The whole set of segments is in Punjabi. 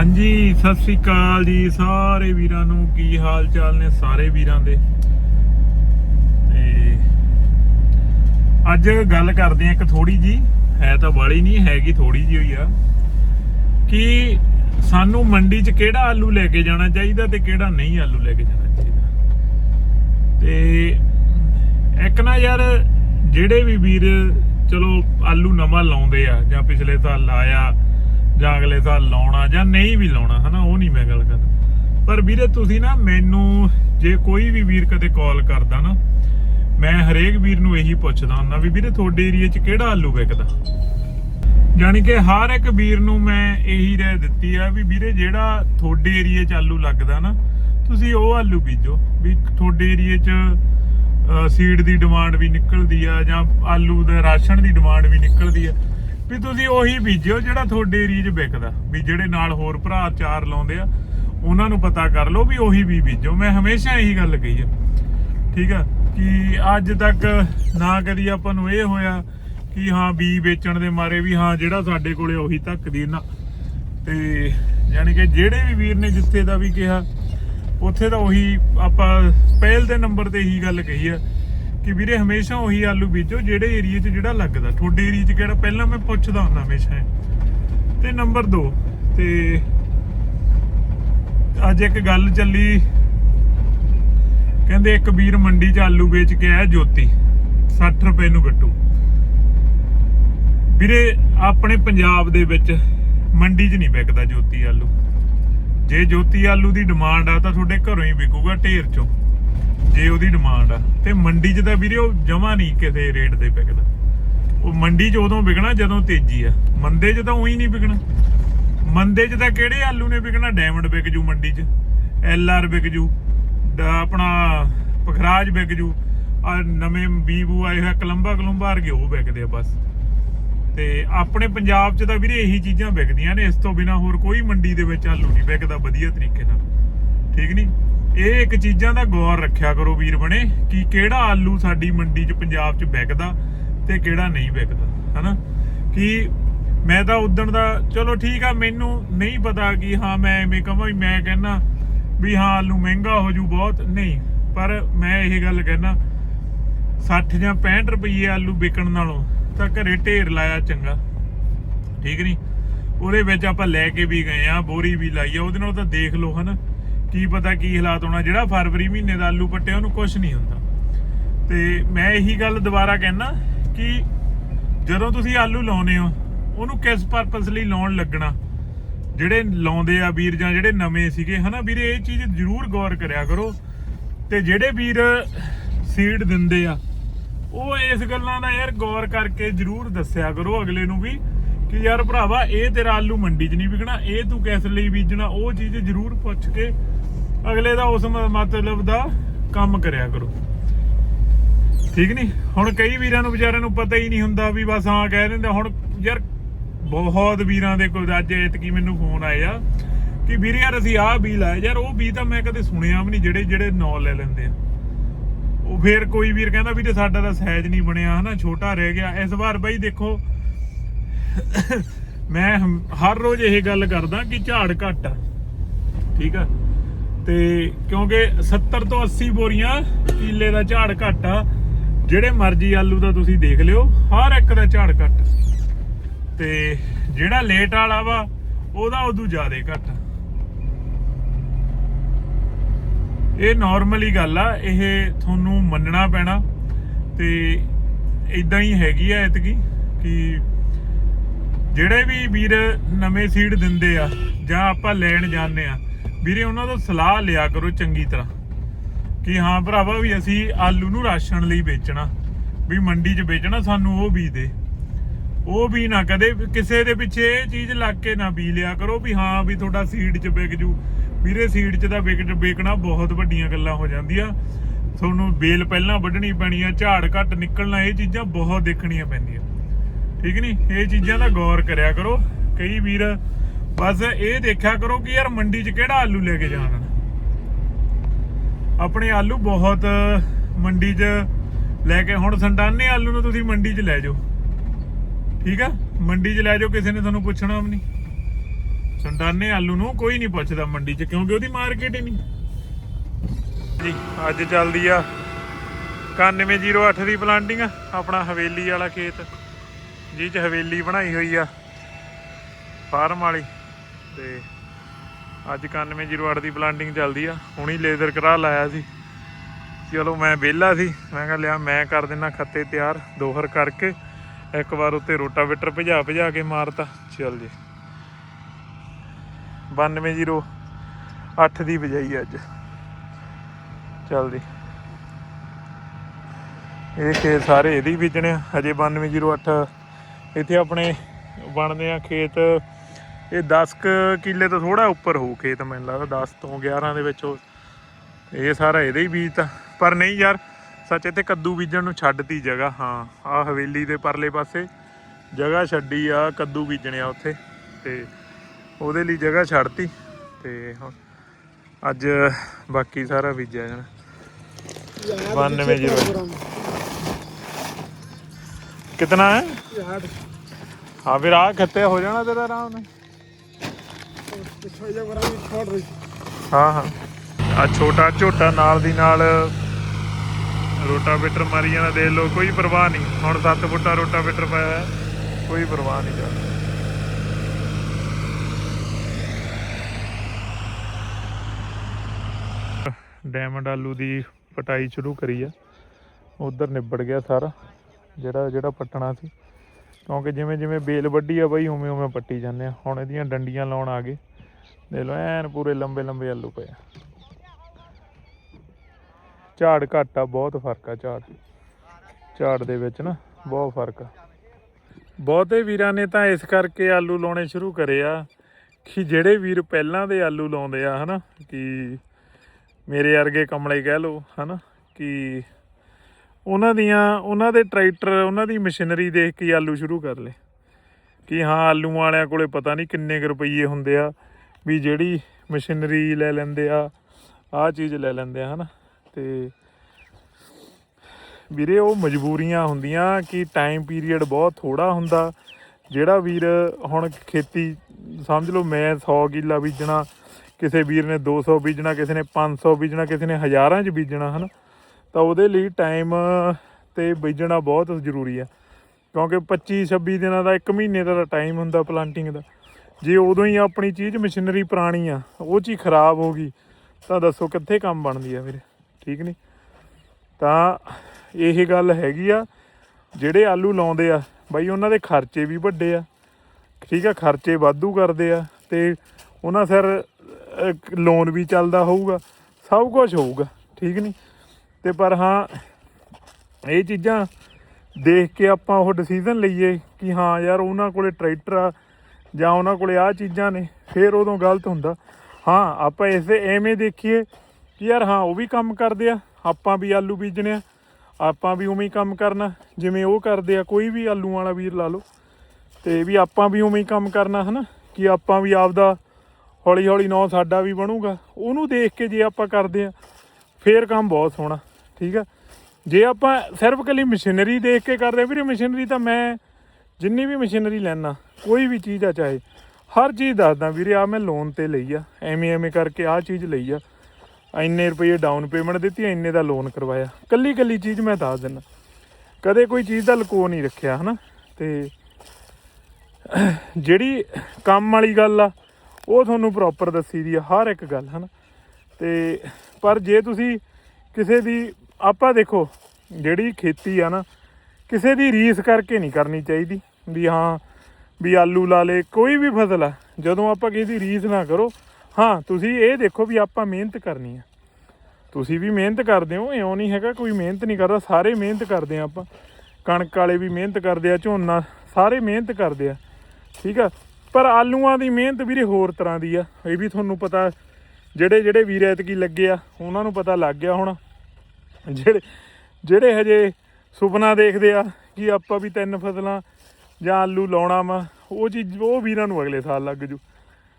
ਹਾਂਜੀ, ਸਤਿ ਸ੍ਰੀ ਅਕਾਲ ਜੀ ਸਾਰੇ ਵੀਰਾਂ ਨੂੰ। ਕੀ ਹਾਲ ਚਾਲ ਨੇ ਸਾਰੇ ਵੀਰਾਂ ਦੇ? ਤੇ ਅੱਜ ਗੱਲ ਕਰਦੇ ਆ ਇੱਕ ਥੋੜੀ ਜੀ ਹੈ ਤਾਂ ਵਾਲੀ ਨਹੀਂ, ਹੈਗੀ ਥੋੜੀ ਜੀ ਹੋਈ ਆ। ਕਿ ਸਾਨੂੰ ਮੰਡੀ 'ਚ ਕਿਹੜਾ ਆਲੂ ਲੈ ਕੇ ਜਾਣਾ ਚਾਹੀਦਾ ਤੇ ਕਿਹੜਾ ਨਹੀਂ ਆਲੂ ਲੈ ਕੇ ਜਾਣਾ ਚਾਹੀਦਾ? ਤੇ ਇੱਕ ਨਾ ਯਾਰ, ਜਿਹੜੇ ਵੀ ਵੀਰ ਚਲੋ ਆਲੂ ਨਵਾਂ ਲਾਉਂਦੇ ਆ ਜਾਂ ਪਿਛਲੇ ਸਾਲ ਲਾਇਆ ਜਾਂ ਅਗਲੇ ਸਾਲ ਲਾਉਣਾ ਜਾਂ ਨਹੀਂ ਵੀ ਲਾਉਣਾ, ਹਨਾ, ਉਹ ਨਹੀਂ ਮੈਂ ਗੱਲ ਕਰਦਾ। ਪਰ ਵੀਰੇ ਤੁਸੀਂ ਨਾ ਮੈਨੂੰ ਜੇ ਕੋਈ ਵੀ ਵੀਰ ਕਦੇ ਕਾਲ ਕਰਦਾ ਨਾ, ਮੈਂ ਹਰੇਕ ਵੀਰ ਨੂੰ ਇਹੀ ਪੁੱਛਦਾ ਹੁੰਦਾ ਵੀ ਵੀਰੇ ਤੁਹਾਡੇ ਏਰੀਆ 'ਚ ਕਿਹੜਾ ਆਲੂ ਵਿਕਦਾ? ਯਾਨੀ ਕਿ ਹਰ ਇੱਕ ਵੀਰ ਨੂੰ ਮੈਂ ਇਹੀ ਰਹਿ ਦਿੱਤੀ ਆ ਵੀ ਵੀਰੇ ਜਿਹੜਾ ਤੁਹਾਡੇ ਏਰੀਆ 'ਚ ਆਲੂ ਲੱਗਦਾ ਨਾ, ਤੁਸੀਂ ਉਹ ਆਲੂ ਬੀਜੋ ਵੀ ਤੁਹਾਡੇ ਏਰੀਆ 'ਚ ਸੀਡ ਦੀ ਡਿਮਾਂਡ ਵੀ ਨਿਕਲਦੀ ਆ ਜਾਂ ਆਲੂ ਦੇ ਰਾਸ਼ਨ ਦੀ ਡਿਮਾਂਡ ਵੀ ਨਿਕਲਦੀ ਆ। ਵੀ ਤੁਸੀਂ ਉਹੀ ਬੀਜਿਓ ਜਿਹੜਾ ਤੁਹਾਡੇ ਏਰੀਆ 'ਚ ਵਿਕਦਾ, ਵੀ ਜਿਹੜੇ ਨਾਲ ਹੋਰ ਭਰਾ ਚਾਰ ਲਾਉਂਦੇ ਆ, ਉਹਨਾਂ ਨੂੰ ਪਤਾ ਕਰ ਲਓ ਵੀ ਉਹੀ ਵੀ ਬੀਜੋ। ਮੈਂ ਹਮੇਸ਼ਾ ਇਹੀ ਗੱਲ ਕਹੀ ਆ। ਠੀਕ ਆ? ਕਿ ਅੱਜ ਤੱਕ ਨਾ ਕਦੀ ਆਪਾਂ ਨੂੰ ਇਹ ਹੋਇਆ ਕਿ ਹਾਂ ਬੀ ਵੇਚਣ ਦੇ ਮਾਰੇ ਵੀ ਹਾਂ, ਜਿਹੜਾ ਸਾਡੇ ਕੋਲੇ ਉਹੀ ਤੱਕ ਦੀ ਨਾ। ਤੇ ਯਾਨੀ ਕਿ ਜਿਹੜੇ ਵੀ ਵੀਰ ਨੇ ਜਿੱਥੇ ਦਾ ਵੀ ਕਿਹਾ, ਉੱਥੇ ਤਾਂ ਉਹੀ ਆਪਾਂ ਪਹਿਲ ਦੇ ਨੰਬਰ ਤੇ ਇਹੀ ਗੱਲ ਕਹੀ ਆ ਕਿ ਵੀਰੇ ਹਮੇਸ਼ਾ ਉਹੀ ਆਲੂ ਬੀਜੋ ਜਿਹੜੇ ਏਰੀਆ 'ਚ ਜਿਹੜਾ ਲੱਗਦਾ। ਤੁਹਾਡੇ ਏਰੀਆ 'ਚ ਕਿਹੜਾ? ਪਹਿਲਾਂ ਮੈਂ ਪੁੱਛਦਾ ਹੁੰਦਾ ਹਮੇਸ਼ਾ ਤੇ ਨੰਬਰ 2 ਤੇ ਅੱਜ ਇੱਕ ਗੱਲ ਚੱਲੀ। ਕਹਿੰਦੇ ਇੱਕ ਵੀਰ ਮੰਡੀ 'ਚ ਆਲੂ ਵੇਚ ਕੇ ਆਇਆ ਜੋਤੀ। 60 ਰੁਪਏ ਨੂੰ ਗੱਟੂ। ਵੀਰੇ, ਆਪਣੇ ਪੰਜਾਬ ਦੇ ਵਿੱਚ ਮੰਡੀ 'ਚ ਨਹੀਂ ਵਿਕਦਾ ਜੋਤੀ ਆਲੂ। ਜੇ ਜੋਤੀ ਆਲੂ ਦੀ ਡਿਮਾਂਡ ਆ ਤਾਂ ਤੁਹਾਡੇ ਘਰੋਂ ਹੀ ਵਿਕੂਗਾ, ਢੇਰ 'ਚੋਂ। ਜੇ ਉਹਦੀ ਡਿਮਾਂਡ ਆ। ਤੇ ਮੰਡੀ 'ਚ ਤਾਂ ਵੀਰੇ ਉਹ ਜਮਾ ਨਹੀਂ ਕਿਸੇ ਰੇਟ ਤੇ ਵਿਕਦਾ। ਉਹ ਮੰਡੀ 'ਚ ਉਦੋਂ ਵਿਕਣਾ ਜਦੋਂ ਤੇਜ਼ੀ ਆ। ਮੰਦੇ 'ਚ ਤਾਂ ਉਹੀ ਨਹੀਂ ਵਿਕਣਾ। ਮੰਦੇ 'ਚ ਤਾਂ ਕਿਹੜੇ ਆਲੂ ਨੇ ਵਿਕਣਾ? ਡਾਇਮੰਡ ਵਿਕ ਜੂ ਮੰਡੀ 'ਚ। ਐਲ ਆਰ ਵਿਕ ਜੂ। ਆਪਣਾ ਪਖਰਾਜ ਵਿਕ ਜੂ। ਆ ਨਵੇਂ ਬੀਬੂ ਆਏ ਹੋਏ ਕਲੰਬਾ ਕਲੰਬਾ ਵਰਗੇ ਉਹ ਵਿਕਦੇ ਆ ਬਸ। ਤੇ ਆਪਣੇ ਪੰਜਾਬ 'ਚ ਤਾਂ ਵੀਰੇ ਇਹੀ ਚੀਜ਼ਾਂ ਵਿਕਦੀਆਂ ਨੇ। ਇਸ ਤੋਂ ਬਿਨਾ ਹੋਰ ਕੋਈ ਮੰਡੀ ਦੇ ਵਿੱਚ ਆਲੂ ਨਹੀਂ ਵਿਕਦਾ ਵਧੀਆ ਤਰੀਕੇ ਨਾਲ। ਠੀਕ ਨਹੀਂ? ਇਹ ਇੱਕ ਚੀਜ਼ਾਂ ਦਾ ਗੌਰ ਰੱਖਿਆ ਕਰੋ ਵੀਰ ਬਣੇ, ਕਿ ਕਿਹੜਾ ਆਲੂ ਸਾਡੀ ਮੰਡੀ 'ਚ ਪੰਜਾਬ 'ਚ ਵਿਕਦਾ ਤੇ ਕਿਹੜਾ ਨਹੀਂ ਵਿਕਦਾ, ਹਨਾ? ਕਿ ਮੈਂ ਤਾਂ ਉਦਣ ਦਾ, ਚਲੋ ਠੀਕ ਆ, ਮੈਨੂੰ ਨਹੀਂ ਪਤਾ ਕਿ ਹਾਂ ਮੈਂ ਐਵੇਂ ਕਹਾਂ ਵੀ ਮੈਂ ਕਹਿੰਨਾ ਵੀ ਹਾਂ, ਆਲੂ ਮਹਿੰਗਾ ਹੋ ਜੂ ਬਹੁਤ, ਨਹੀਂ। ਪਰ ਮੈਂ ਇਹ ਗੱਲ ਕਹਿਣਾ 60 ਜਾਂ 65 ਰੁਪਏ ਆਲੂ ਵਿਕਣ ਨਾਲੋਂ ਤਾਂ ਘਰੇ ਢੇਰ ਲਾਇਆ ਚੰਗਾ। ਠੀਕ ਨਹੀਂ ਉਹਦੇ ਵਿੱਚ ਆਪਾਂ ਲੈ ਕੇ ਵੀ ਗਏ ਆ, ਬੋਰੀ ਵੀ ਲਾਈ ਆ, ਉਹਦੇ ਨਾਲ ਤਾਂ ਦੇਖ ਲਓ, ਹਨਾ? ਕੀ ਪਤਾ ਕੀ ਹਾਲਾਤ ਹੋਣਾ, ਜਿਹੜਾ ਫਰਵਰੀ ਮਹੀਨੇ ਦਾ ਆਲੂ ਪੱਟਿਆ, ਉਹਨੂੰ ਕੁਝ ਨਹੀਂ ਹੁੰਦਾ। ਤੇ ਮੈਂ ਇਹੀ ਗੱਲ ਦੁਬਾਰਾ ਕਹਿਣਾ ਕਿ ਜਦੋਂ ਤੁਸੀਂ ਆਲੂ ਲਾਉਨੇ ਹੋ, ਉਹਨੂੰ ਕਿਸ ਪਰਪਸ ਲਈ ਲਾਉਣ ਲੱਗਣਾ? ਜਿਹੜੇ ਲਾਉਂਦੇ ਆ ਵੀਰ ਜਾਂ ਜਿਹੜੇ ਨਵੇਂ ਸੀਗੇ, ਹਨਾ ਵੀਰੇ, ਇਹ ਚੀਜ਼ ਜ਼ਰੂਰ ਗੌਰ ਕਰਿਆ ਕਰੋ। ਤੇ ਜਿਹੜੇ ਵੀਰ ਸੀਡ ਦਿੰਦੇ ਆ, ਉਹ ਇਸ ਗੱਲਾਂ ਦਾ ਯਾਰ ਗੌਰ ਕਰਕੇ ਜ਼ਰੂਰ ਦੱਸਿਆ ਕਰੋ ਅਗਲੇ ਨੂੰ ਵੀ ਕਿ ਯਾਰ ਭਰਾਵਾ, ਇਹ ਤੇਰਾ ਆਲੂ ਮੰਡੀ 'ਚ ਨਹੀਂ ਵਿਕਣਾ, ਇਹ ਤੂੰ ਕਿਸ ਲਈ ਬੀਜਣਾ, ਉਹ ਚੀਜ਼ ਜ਼ਰੂਰ ਪੁੱਛ ਕੇ ਅਗਲੇ ਦਾ ਉਸ ਮਤਲਬ ਦਾ ਕੰਮ ਕਰਿਆ ਕਰੋ। ਠੀਕ ਨਹੀਂ ਹੁਣ ਕਈ ਵੀਰਾਂ ਨੂੰ, ਵਿਚਾਰਿਆਂ ਨੂੰ ਪਤਾ ਹੀ ਨਹੀਂ ਹੁੰਦਾ ਵੀ ਬਸ ਹਾਂ ਕਹਿ ਦਿੰਦੇ ਹੁਣ ਯਾਰ ਬਹੁਤ ਵੀਰਾਂ ਦੇ ਕੋਲ ਅੱਜ ਐਤਕੀ ਮੈਨੂੰ ਫੋਨ ਆਏ ਆ ਕਿ ਵੀਰ ਯਾਰ ਅਸੀਂ ਆਹ ਬੀ ਲਾਇਆ ਯਾਰ ਉਹ ਬੀ ਤਾਂ ਮੈਂ ਕਦੇ ਸੁਣਿਆ ਵੀ ਨਹੀਂ, ਜਿਹੜੇ ਜਿਹੜੇ ਨੌ ਲੈ ਲੈਂਦੇ ਆ। ਉਹ ਫੇਰ ਕੋਈ ਵੀਰ ਕਹਿੰਦਾ ਵੀ ਤੇ ਸਾਡਾ ਤਾਂ ਸਾਈਜ਼ ਨਹੀਂ ਬਣਿਆ, ਹਨਾ, ਛੋਟਾ ਰਹਿ ਗਿਆ। ਇਸ ਵਾਰ ਬਾਈ ਦੇਖੋ, ਮੈਂ ਹਰ ਰੋਜ਼ ਇਹ ਗੱਲ ਕਰਦਾ ਕਿ ਝਾੜ ਘੱਟ ਆ। ਠੀਕ ਆ? ਤੇ ਕਿਉਂਕਿ 70 ਤੋਂ 80 ਬੋਰੀਆਂ ਕੀਲੇ ਦਾ ਝਾੜ ਘੱਟ ਆ। ਜਿਹੜੇ ਮਰਜ਼ੀ ਆਲੂ ਦਾ ਤੁਸੀਂ ਦੇਖ ਲਿਓ, ਹਰ ਇੱਕ ਦਾ ਝਾੜ ਘੱਟ। ਤੇ ਜਿਹੜਾ ਲੇਟ ਵਾਲਾ ਵਾ, ਉਹਦਾ ਉਦੋਂ ਜ਼ਿਆਦਾ ਘੱਟ। ਇਹ ਨਾਰਮਲੀ ਗੱਲ ਆ, ਇਹ ਤੁਹਾਨੂੰ ਮੰਨਣਾ ਪੈਣਾ। ਤੇ ਇਦਾਂ ਹੀ ਹੈਗੀ ਆ ਐਤਕੀ ਕਿ ਜਿਹੜੇ ਵੀ ਵੀਰ ਨਵੇਂ ਸੀਡ ਦਿੰਦੇ ਆ, ਜਾਂ ਆਪਾਂ ਲੈਣ ਜਾਂਦੇ ਆ ਵੀਰੇ, ਉਹਨਾਂ ਤੋਂ ਸਲਾਹ ਲਿਆ ਕਰੋ ਚੰਗੀ ਤਰ੍ਹਾਂ ਕਿ ਹਾਂ ਭਰਾਵਾ ਵੀ ਅਸੀਂ ਆਲੂ ਨੂੰ ਰਾਸ਼ਨ ਲਈ ਵੇਚਣਾ, ਵੀ ਮੰਡੀ 'ਚ ਵੇਚਣਾ, ਸਾਨੂੰ ਉਹ ਵੀ ਦੇ। ਉਹ ਵੀ ਨਾ ਕਦੇ ਕਿਸੇ ਦੇ ਪਿੱਛੇ ਇਹ ਚੀਜ਼ ਲੱਗ ਕੇ ਨਾ ਬੀ ਲਿਆ ਕਰੋ ਵੀ ਹਾਂ ਵੀ ਤੁਹਾਡਾ ਸੀਡ 'ਚ ਵਿਕ ਜੂ। ਵੀਰੇ ਸੀਡ 'ਚ ਤਾਂ ਵਿਕ ਵੇਚਣਾ ਬਹੁਤ ਵੱਡੀਆਂ ਗੱਲਾਂ ਹੋ ਜਾਂਦੀਆਂ। ਤੁਹਾਨੂੰ ਬੇਲ ਪਹਿਲਾਂ ਵੱਢਣੀ ਪੈਣੀ ਆ, ਝਾੜ ਘੱਟ ਨਿਕਲਣਾ, ਇਹ ਚੀਜ਼ਾਂ ਬਹੁਤ ਦੇਖਣੀਆਂ ਪੈਂਦੀਆਂ। ਠੀਕ ਨਹੀਂ ਇਹ ਚੀਜ਼ਾਂ ਦਾ ਗੌਰ ਕਰਿਆ ਕਰੋ। ਕਈ ਵੀਰ ਬਸ ਇਹ ਦੇਖਿਆ ਕਰੋ ਕਿ ਯਾਰ ਮੰਡੀ 'ਚ ਕਿਹੜਾ ਆਲੂ ਲੈ ਕੇ ਜਾਣਾ। ਆਪਣੇ ਆਲੂ ਬਹੁਤ ਮੰਡੀ 'ਚ ਲੈ ਕੇ ਹੁਣ ਸੰਟਾਨੇ ਆਲੂ ਨੂੰ ਤੁਸੀਂ ਮੰਡੀ 'ਚ ਲੈ ਜਾਓ। ਠੀਕ ਆ? ਮੰਡੀ 'ਚ ਲੈ ਜਾਓ, ਕਿਸੇ ਨੇ ਤੁਹਾਨੂੰ ਪੁੱਛਣਾ ਵੀ ਨਹੀਂ। ਸੰਡਾਨੇ ਆਲੂ ਨੂੰ ਕੋਈ ਨਹੀਂ ਪੁੱਛਦਾ ਮੰਡੀ 'ਚ, ਕਿਉਂਕਿ ਉਹਦੀ ਮਾਰਕੀਟ ਹੀ ਨਹੀਂ। ਜੀ, ਅੱਜ ਚੱਲਦੀ ਆ 9108 ਦੀ ਪਲਾਂਟਿੰਗ ਆਪਣਾ ਹਵੇਲੀ ਵਾਲਾ ਖੇਤ। ਜੀ ਚ ਹਵੇਲੀ ਬਣਾਈ ਹੋਈ ਆ, ਫਾਰਮ ਵਾਲੀ। ਤੇ ਅੱਜ 9108 ਦੀ ਪਲਾਂਟਿੰਗ ਚੱਲਦੀ ਆ। ਹੁਣੀ ਲੇਜ਼ਰ ਕਰਾ ਲਾਇਆ ਸੀ। ਚਲੋ ਮੈਂ ਵਿਹਲਾ ਸੀ। ਮੈਂ ਕਿਹਾ ਲਿਆ ਮੈਂ ਕਰ ਦਿੰਨਾ ਖੱਤੇ ਤਿਆਰ, ਦੋਹਰ ਕਰਕੇ ਇੱਕ ਵਾਰ ਉੱਤੇ ਰੋਟਾਵੇਟਰ ਭਜਾ ਭਜਾ ਕੇ ਮਾਰਤਾ। ਚੱਲ ਜੀ। 9208 ਦੀ ਵਜਾਈ ਅੱਜ। ਚੱਲ ਜੀ। ਇਹ ਖੇਤ ਸਾਰੇ ਇਹਦੇ ਹੀ ਬੀਜਣੇ ਆ। ਹਜੇ 9208 ਇੱਥੇ ਆਪਣੇ ਬਣਦੇ ਆ ਖੇਤ ਇਹ 10 ਕਿੱਲੇ ਤੋਂ ਥੋੜਾ ਉੱਪਰ ਹੋ ਖੇਤ ਮੈਨੂੰ ਲੱਗਦਾ 10 ਤੋਂ 11 ਦੇ ਵਿੱਚ ਇਹ ਸਾਰਾ ਇਹਦੇ ਹੀ ਬੀਜ ਤਾਂ ਪਰ ਨਹੀਂ ਯਾਰ ਸੱਚ ਇੱਥੇ ਕੱਦੂ ਬੀਜਣ ਨੂੰ ਛੱਡਤੀ ਜਗ੍ਹਾ ਹਾਂ ਆ ਹਵੇਲੀ ਦੇ ਪਰਲੇ ਪਾਸੇ ਜਗ੍ਹਾ ਛੱਡੀ ਆ ਕੱਦੂ ਬੀਜਣਿਆ ਉੱਥੇ ਤੇ ਉਹਦੇ ਲਈ ਜਗ੍ਹਾ ਛੱਡਤੀ ਤੇ ਹੁਣ ਅੱਜ ਬਾਕੀ ਸਾਰਾ ਬੀਜਿਆ ਜਾਣਾ। 92 ਜੀਰੋ ਕਿਤਨਾ ਹੈ? ਹਾਂ ਫਿਰ ਆ ਖੱਤੇ ਹੋ ਜਾਣਾ ਤੇਰਾ ਆਰਾਮ ਨਾਲ। ਹਾਂ ਹਾਂ। ਆ ਛੋਟਾ ਝੋਟਾ ਨਾਲ ਦੀ ਨਾਲ ਰੋਟਾਵੇਟਰ ਮਾਰੀ ਜਾਣਾ, ਦੇਖ ਲਓ, ਕੋਈ ਪਰਵਾਹ ਨਹੀਂ। ਹੁਣ ਸੱਤ ਫੁੱਟਾ ਰੋਟਾਵੇਟਰ ਪਾਇਆ ਹੈ ਕੋਈ ਪਰਵਾਹ ਨਹੀਂ ਜਾ ਡਾਇਮੰਡ ਆਲੂ ਦੀ ਪਟਾਈ ਸ਼ੁਰੂ ਕਰੀ ਆ। ਉਧਰ ਨਿਬੜ ਗਿਆ ਸਾਰਾ, ਜਿਹੜਾ ਜਿਹੜਾ ਪੱਟਣਾ ਸੀ। ਕਿਉਂਕਿ ਜਿਵੇਂ ਜਿਵੇਂ ਬੇਲ ਵੱਡੀ ਆ, ਬਈ ਉਵੇਂ ਉਵੇਂ ਪੱਟੀ ਜਾਂਦੇ ਆ। ਹੁਣ ਇਹਦੀਆਂ ਡੰਡੀਆਂ ਲਾਉਣ ਆ ਗਏ। ਦੇਖ ਲਓ, ਐਨ ਪੂਰੇ ਲੰਬੇ ਲੰਬੇ ਆਲੂ ਪਏ ਝਾੜ ਘੱਟ ਆ, ਬਹੁਤ ਫ਼ਰਕ ਆ ਝਾੜ। ਝਾੜ ਦੇ ਵਿੱਚ ਨਾ ਬਹੁਤ ਫ਼ਰਕ ਆ। ਬਹੁਤੇ ਵੀਰਾਂ ਨੇ ਤਾਂ ਇਸ ਕਰਕੇ ਆਲੂ ਲਾਉਣੇ ਸ਼ੁਰੂ ਕਰੇ ਆ ਕਿ ਜਿਹੜੇ ਵੀਰ ਪਹਿਲਾਂ ਦੇ ਆਲੂ ਲਾਉਂਦੇ ਆ, ਹਨਾ, ਕਿ ਮੇਰੇ ਵਰਗੇ ਕਮਲੇ ਕਹਿ ਲਓ, ਹਨਾ, ਕਿ ਉਹਨਾਂ ਦੀਆਂ, ਉਹਨਾਂ ਦੇ ਟਰੈਕਟਰ, ਉਹਨਾਂ ਦੀ ਮਸ਼ੀਨਰੀ ਦੇਖ ਕੇ ਆਲੂ ਸ਼ੁਰੂ ਕਰ ਲਏ। ਕਿ ਹਾਂ ਆਲੂ ਵਾਲਿਆਂ ਕੋਲੇ ਪਤਾ ਨਹੀਂ ਕਿੰਨੇ ਕੁ ਰੁਪਈਏ ਹੁੰਦੇ ਆ ਵੀ ਜਿਹੜੀ ਮਸ਼ੀਨਰੀ ਲੈ ਲੈਂਦੇ ਆ, ਆਹ ਚੀਜ਼ ਲੈ ਲੈਂਦੇ ਆ, ਹਨਾ? ਤੇ ਵੀਰੇ ਉਹ ਮਜਬੂਰੀਆਂ ਹੁੰਦੀਆਂ ਕਿ ਟਾਈਮ ਪੀਰੀਅਡ ਬਹੁਤ ਥੋੜਾ ਹੁੰਦਾ। ਜਿਹੜਾ ਵੀਰ ਹੁਣ ਖੇਤੀ, ਸਮਝ ਲਓ ਮੈਂ 100 ਕਿੱਲਾ ਬੀਜਣਾ, ਕਿਸੇ ਵੀਰ ਨੇ 200 ਬੀਜਣਾ, ਕਿਸੇ ਨੇ 500 ਬੀਜਣਾ, ਕਿਸੇ ਨੇ ਹਜ਼ਾਰਾਂ 'ਚ ਬੀਜਣਾ, ਹਨਾ? ਤਾਂ ਉਹਦੇ ਲਈ ਟਾਈਮ ਤੇ ਬੀਜਣਾ ਬਹੁਤ ਜ਼ਰੂਰੀ ਆ। ਕਿਉਂਕਿ 25 26 ਦਿਨਾਂ ਦਾ 1 ਮਹੀਨੇ ਦਾ ਟਾਈਮ ਹੁੰਦਾ ਪਲਾਂਟਿੰਗ ਦਾ। ਜੇ ਉਦੋਂ ਹੀ ਆਪਣੀ ਚੀਜ਼ ਮਸ਼ੀਨਰੀ ਪੁਰਾਣੀ ਆ, ਉਹ ਚੀਜ਼ ਖਰਾਬ ਹੋ ਗਈ, ਤਾਂ ਦੱਸੋ ਕਿੱਥੇ ਕੰਮ ਬਣਦੀ ਆ ਫਿਰ ਠੀਕ ਨਹੀਂ ਤਾਂ ਇਹ ਗੱਲ ਹੈਗੀ ਆ, ਜਿਹੜੇ ਆਲੂ ਲਾਉਂਦੇ ਆ, ਬਾਈ ਉਹਨਾਂ ਦੇ ਖਰਚੇ ਵੀ ਵੱਡੇ ਆ, ਠੀਕ ਆ, ਖਰਚੇ ਵਾਧੂ ਕਰਦੇ ਆ, ਤੇ ਉਹਨਾਂ ਸਿਰ ਲੋਨ ਵੀ ਚੱਲਦਾ ਹੋਊਗਾ, ਸਭ ਕੁਝ ਹੋਊਗਾ, ਠੀਕ ਨਹੀਂ ਤੇ ਪਰ ਹਾਂ, ਇਹ ਚੀਜ਼ਾਂ ਦੇਖ ਕੇ ਆਪਾਂ ਉਹ ਡਿਸੀਜਨ ਲਈਏ ਕਿ ਹਾਂ ਯਾਰ ਉਹਨਾਂ ਕੋਲੇ ਟਰੈਕਟਰ ਆ ਜਾਂ ਉਹਨਾਂ ਕੋਲੇ ਆ ਚੀਜ਼ਾਂ ਨੇ, ਫੇਰ ਉਦੋਂ ਗਲਤ ਹੁੰਦਾ। ਹਾਂ, ਆਪਾਂ ਇਸੇ ਐਵੇਂ ਦੇਖੀਏ ਕਿ ਯਾਰ ਹਾਂ, ਉਹ ਵੀ ਕੰਮ ਕਰਦੇ ਆ, ਆਪਾਂ ਵੀ ਆਲੂ ਬੀਜਣੇ ਆ, ਆਪਾਂ ਵੀ ਉਵੇਂ ਹੀ ਕੰਮ ਕਰਨਾ, ਜਿਵੇਂ ਉਹ ਕਰਦੇ ਆ, ਕੋਈ ਵੀ ਆਲੂ ਵਾਲਾ ਵੀਰ ਲਾ ਲਓ। ਤੇ ਵੀ ਆਪਾਂ ਵੀ ਉਵੇਂ ਹੀ ਕੰਮ ਕਰਨਾ, ਹਨਾ? ਕਿ ਆਪਾਂ ਵੀ ਆਪਦਾ ਹੌਲੀ ਹੌਲੀ ਨੌ ਸਾਡਾ ਵੀ ਬਣੂਗਾ। ਉਹਨੂੰ ਦੇਖ ਕੇ ਜੇ ਆਪਾਂ ਕਰਦੇ ਆ, ਫੇਰ ਕੰਮ ਬਹੁਤ ਸੋਹਣਾ, ਠੀਕ ਆ? ਜੇ ਆਪਾਂ ਸਿਰਫ ਕੱਲੀ ਮਸ਼ੀਨਰੀ ਦੇਖ ਕੇ ਕਰਦੇ ਆ, ਵੀਰੇ ਮਸ਼ੀਨਰੀ ਤਾਂ ਮੈਂ ਜਿੰਨੀ ਵੀ ਮਸ਼ੀਨਰੀ ਲੈਣਾ ਕੋਈ ਵੀ ਚੀਜ਼ ਆ ਚਾਹੇ, ਹਰ ਚੀਜ਼ ਦੱਸਦਾ ਵੀਰੇ ਆ ਮੈਂ ਲੋਨ ਤੇ ਲਈ ਆ, ਐਵੇਂ ਐਵੇਂ ਕਰਕੇ ਆ ਚੀਜ਼ ਲਈ ਆ। ਇੰਨੇ ਰੁਪਏ ਡਾਊਨ ਪੇਮੈਂਟ ਦਿੱਤੀ ਇੰਨੇ ਦਾ ਲੋਨ ਕਰਵਾਇਆ। ਕੱਲੀ ਕੱਲੀ ਚੀਜ਼ ਮੈਂ ਦੱਸ ਦਿੰਦਾ ਕਦੇ ਕੋਈ ਚੀਜ਼ ਦਾ ਲਕੋ ਨਹੀਂ ਰੱਖਿਆ, ਹਨਾ? ਤੇ ਜਿਹੜੀ ਕੰਮ ਵਾਲੀ ਗੱਲ ਆ, ਉਹ ਤੁਹਾਨੂੰ ਪ੍ਰੋਪਰ ਦੱਸੀ ਦੀ ਆ, ਹਰ ਇੱਕ ਗੱਲ, ਹਨਾ? ਤੇ ਪਰ ਜੇ ਤੁਸੀਂ ਕਿਸੇ ਦੀ, ਆਪਾਂ ਦੇਖੋ, ਜਿਹੜੀ ਖੇਤੀ ਆ ਨਾ, ਕਿਸੇ ਦੀ ਰੀਸ ਕਰਕੇ ਨਹੀਂ ਕਰਨੀ ਚਾਹੀਦੀ। ਵੀ ਹਾਂ, ਵੀ ਆਲੂ ਲਾ ਲੇ ਕੋਈ ਵੀ ਫਸਲ ਆ, ਜਦੋਂ ਆਪਾਂ ਕਿਸੇ ਦੀ ਰੀਸ ਨਾ ਕਰੋ, ਹਾਂ, ਤੁਸੀਂ ਇਹ ਦੇਖੋ ਵੀ ਆਪਾਂ ਮਿਹਨਤ ਕਰਨੀ ਆ। ਤੁਸੀਂ ਵੀ ਮਿਹਨਤ ਕਰਦੇ ਹੋ, ਇਉਂ ਨਹੀਂ ਹੈਗਾ ਕੋਈ ਮਿਹਨਤ ਨਹੀਂ ਕਰਦਾ, ਸਾਰੇ ਮਿਹਨਤ ਕਰਦੇ ਆ ਆਪਾਂ। ਕਣਕ ਵਾਲੇ ਵੀ ਮਿਹਨਤ ਕਰਦੇ ਆ, ਝੋਨਾ, ਸਾਰੇ ਮਿਹਨਤ ਕਰਦੇ ਆ, ਠੀਕ ਆ? ਪਰ ਆਲੂਆਂ ਦੀ ਮਿਹਨਤ ਵੀਰੇ ਹੋਰ ਤਰ੍ਹਾਂ ਦੀ ਆ। ਇਹ ਵੀ ਤੁਹਾਨੂੰ ਪਤਾ, ਜਿਹੜੇ ਜਿਹੜੇ ਵੀਰ ਐਤਕੀ ਲੱਗੇ ਆ, ਉਹਨਾਂ ਨੂੰ ਪਤਾ ਲੱਗ ਗਿਆ ਹੁਣ। ਜਿਹੜੇ ਜਿਹੜੇ ਹਜੇ ਸੁਪਨਾ ਦੇਖਦੇ ਆ ਕਿ ਆਪਾਂ ਵੀ ਤਿੰਨ ਫਸਲਾਂ ਜਾਂ ਆਲੂ ਲਾਉਣਾ ਵਾ, ਉਹ ਚੀਜ਼, ਉਹ ਵੀਰਾਂ ਨੂੰ ਅਗਲੇ ਸਾਲ ਲੱਗ ਜੂ,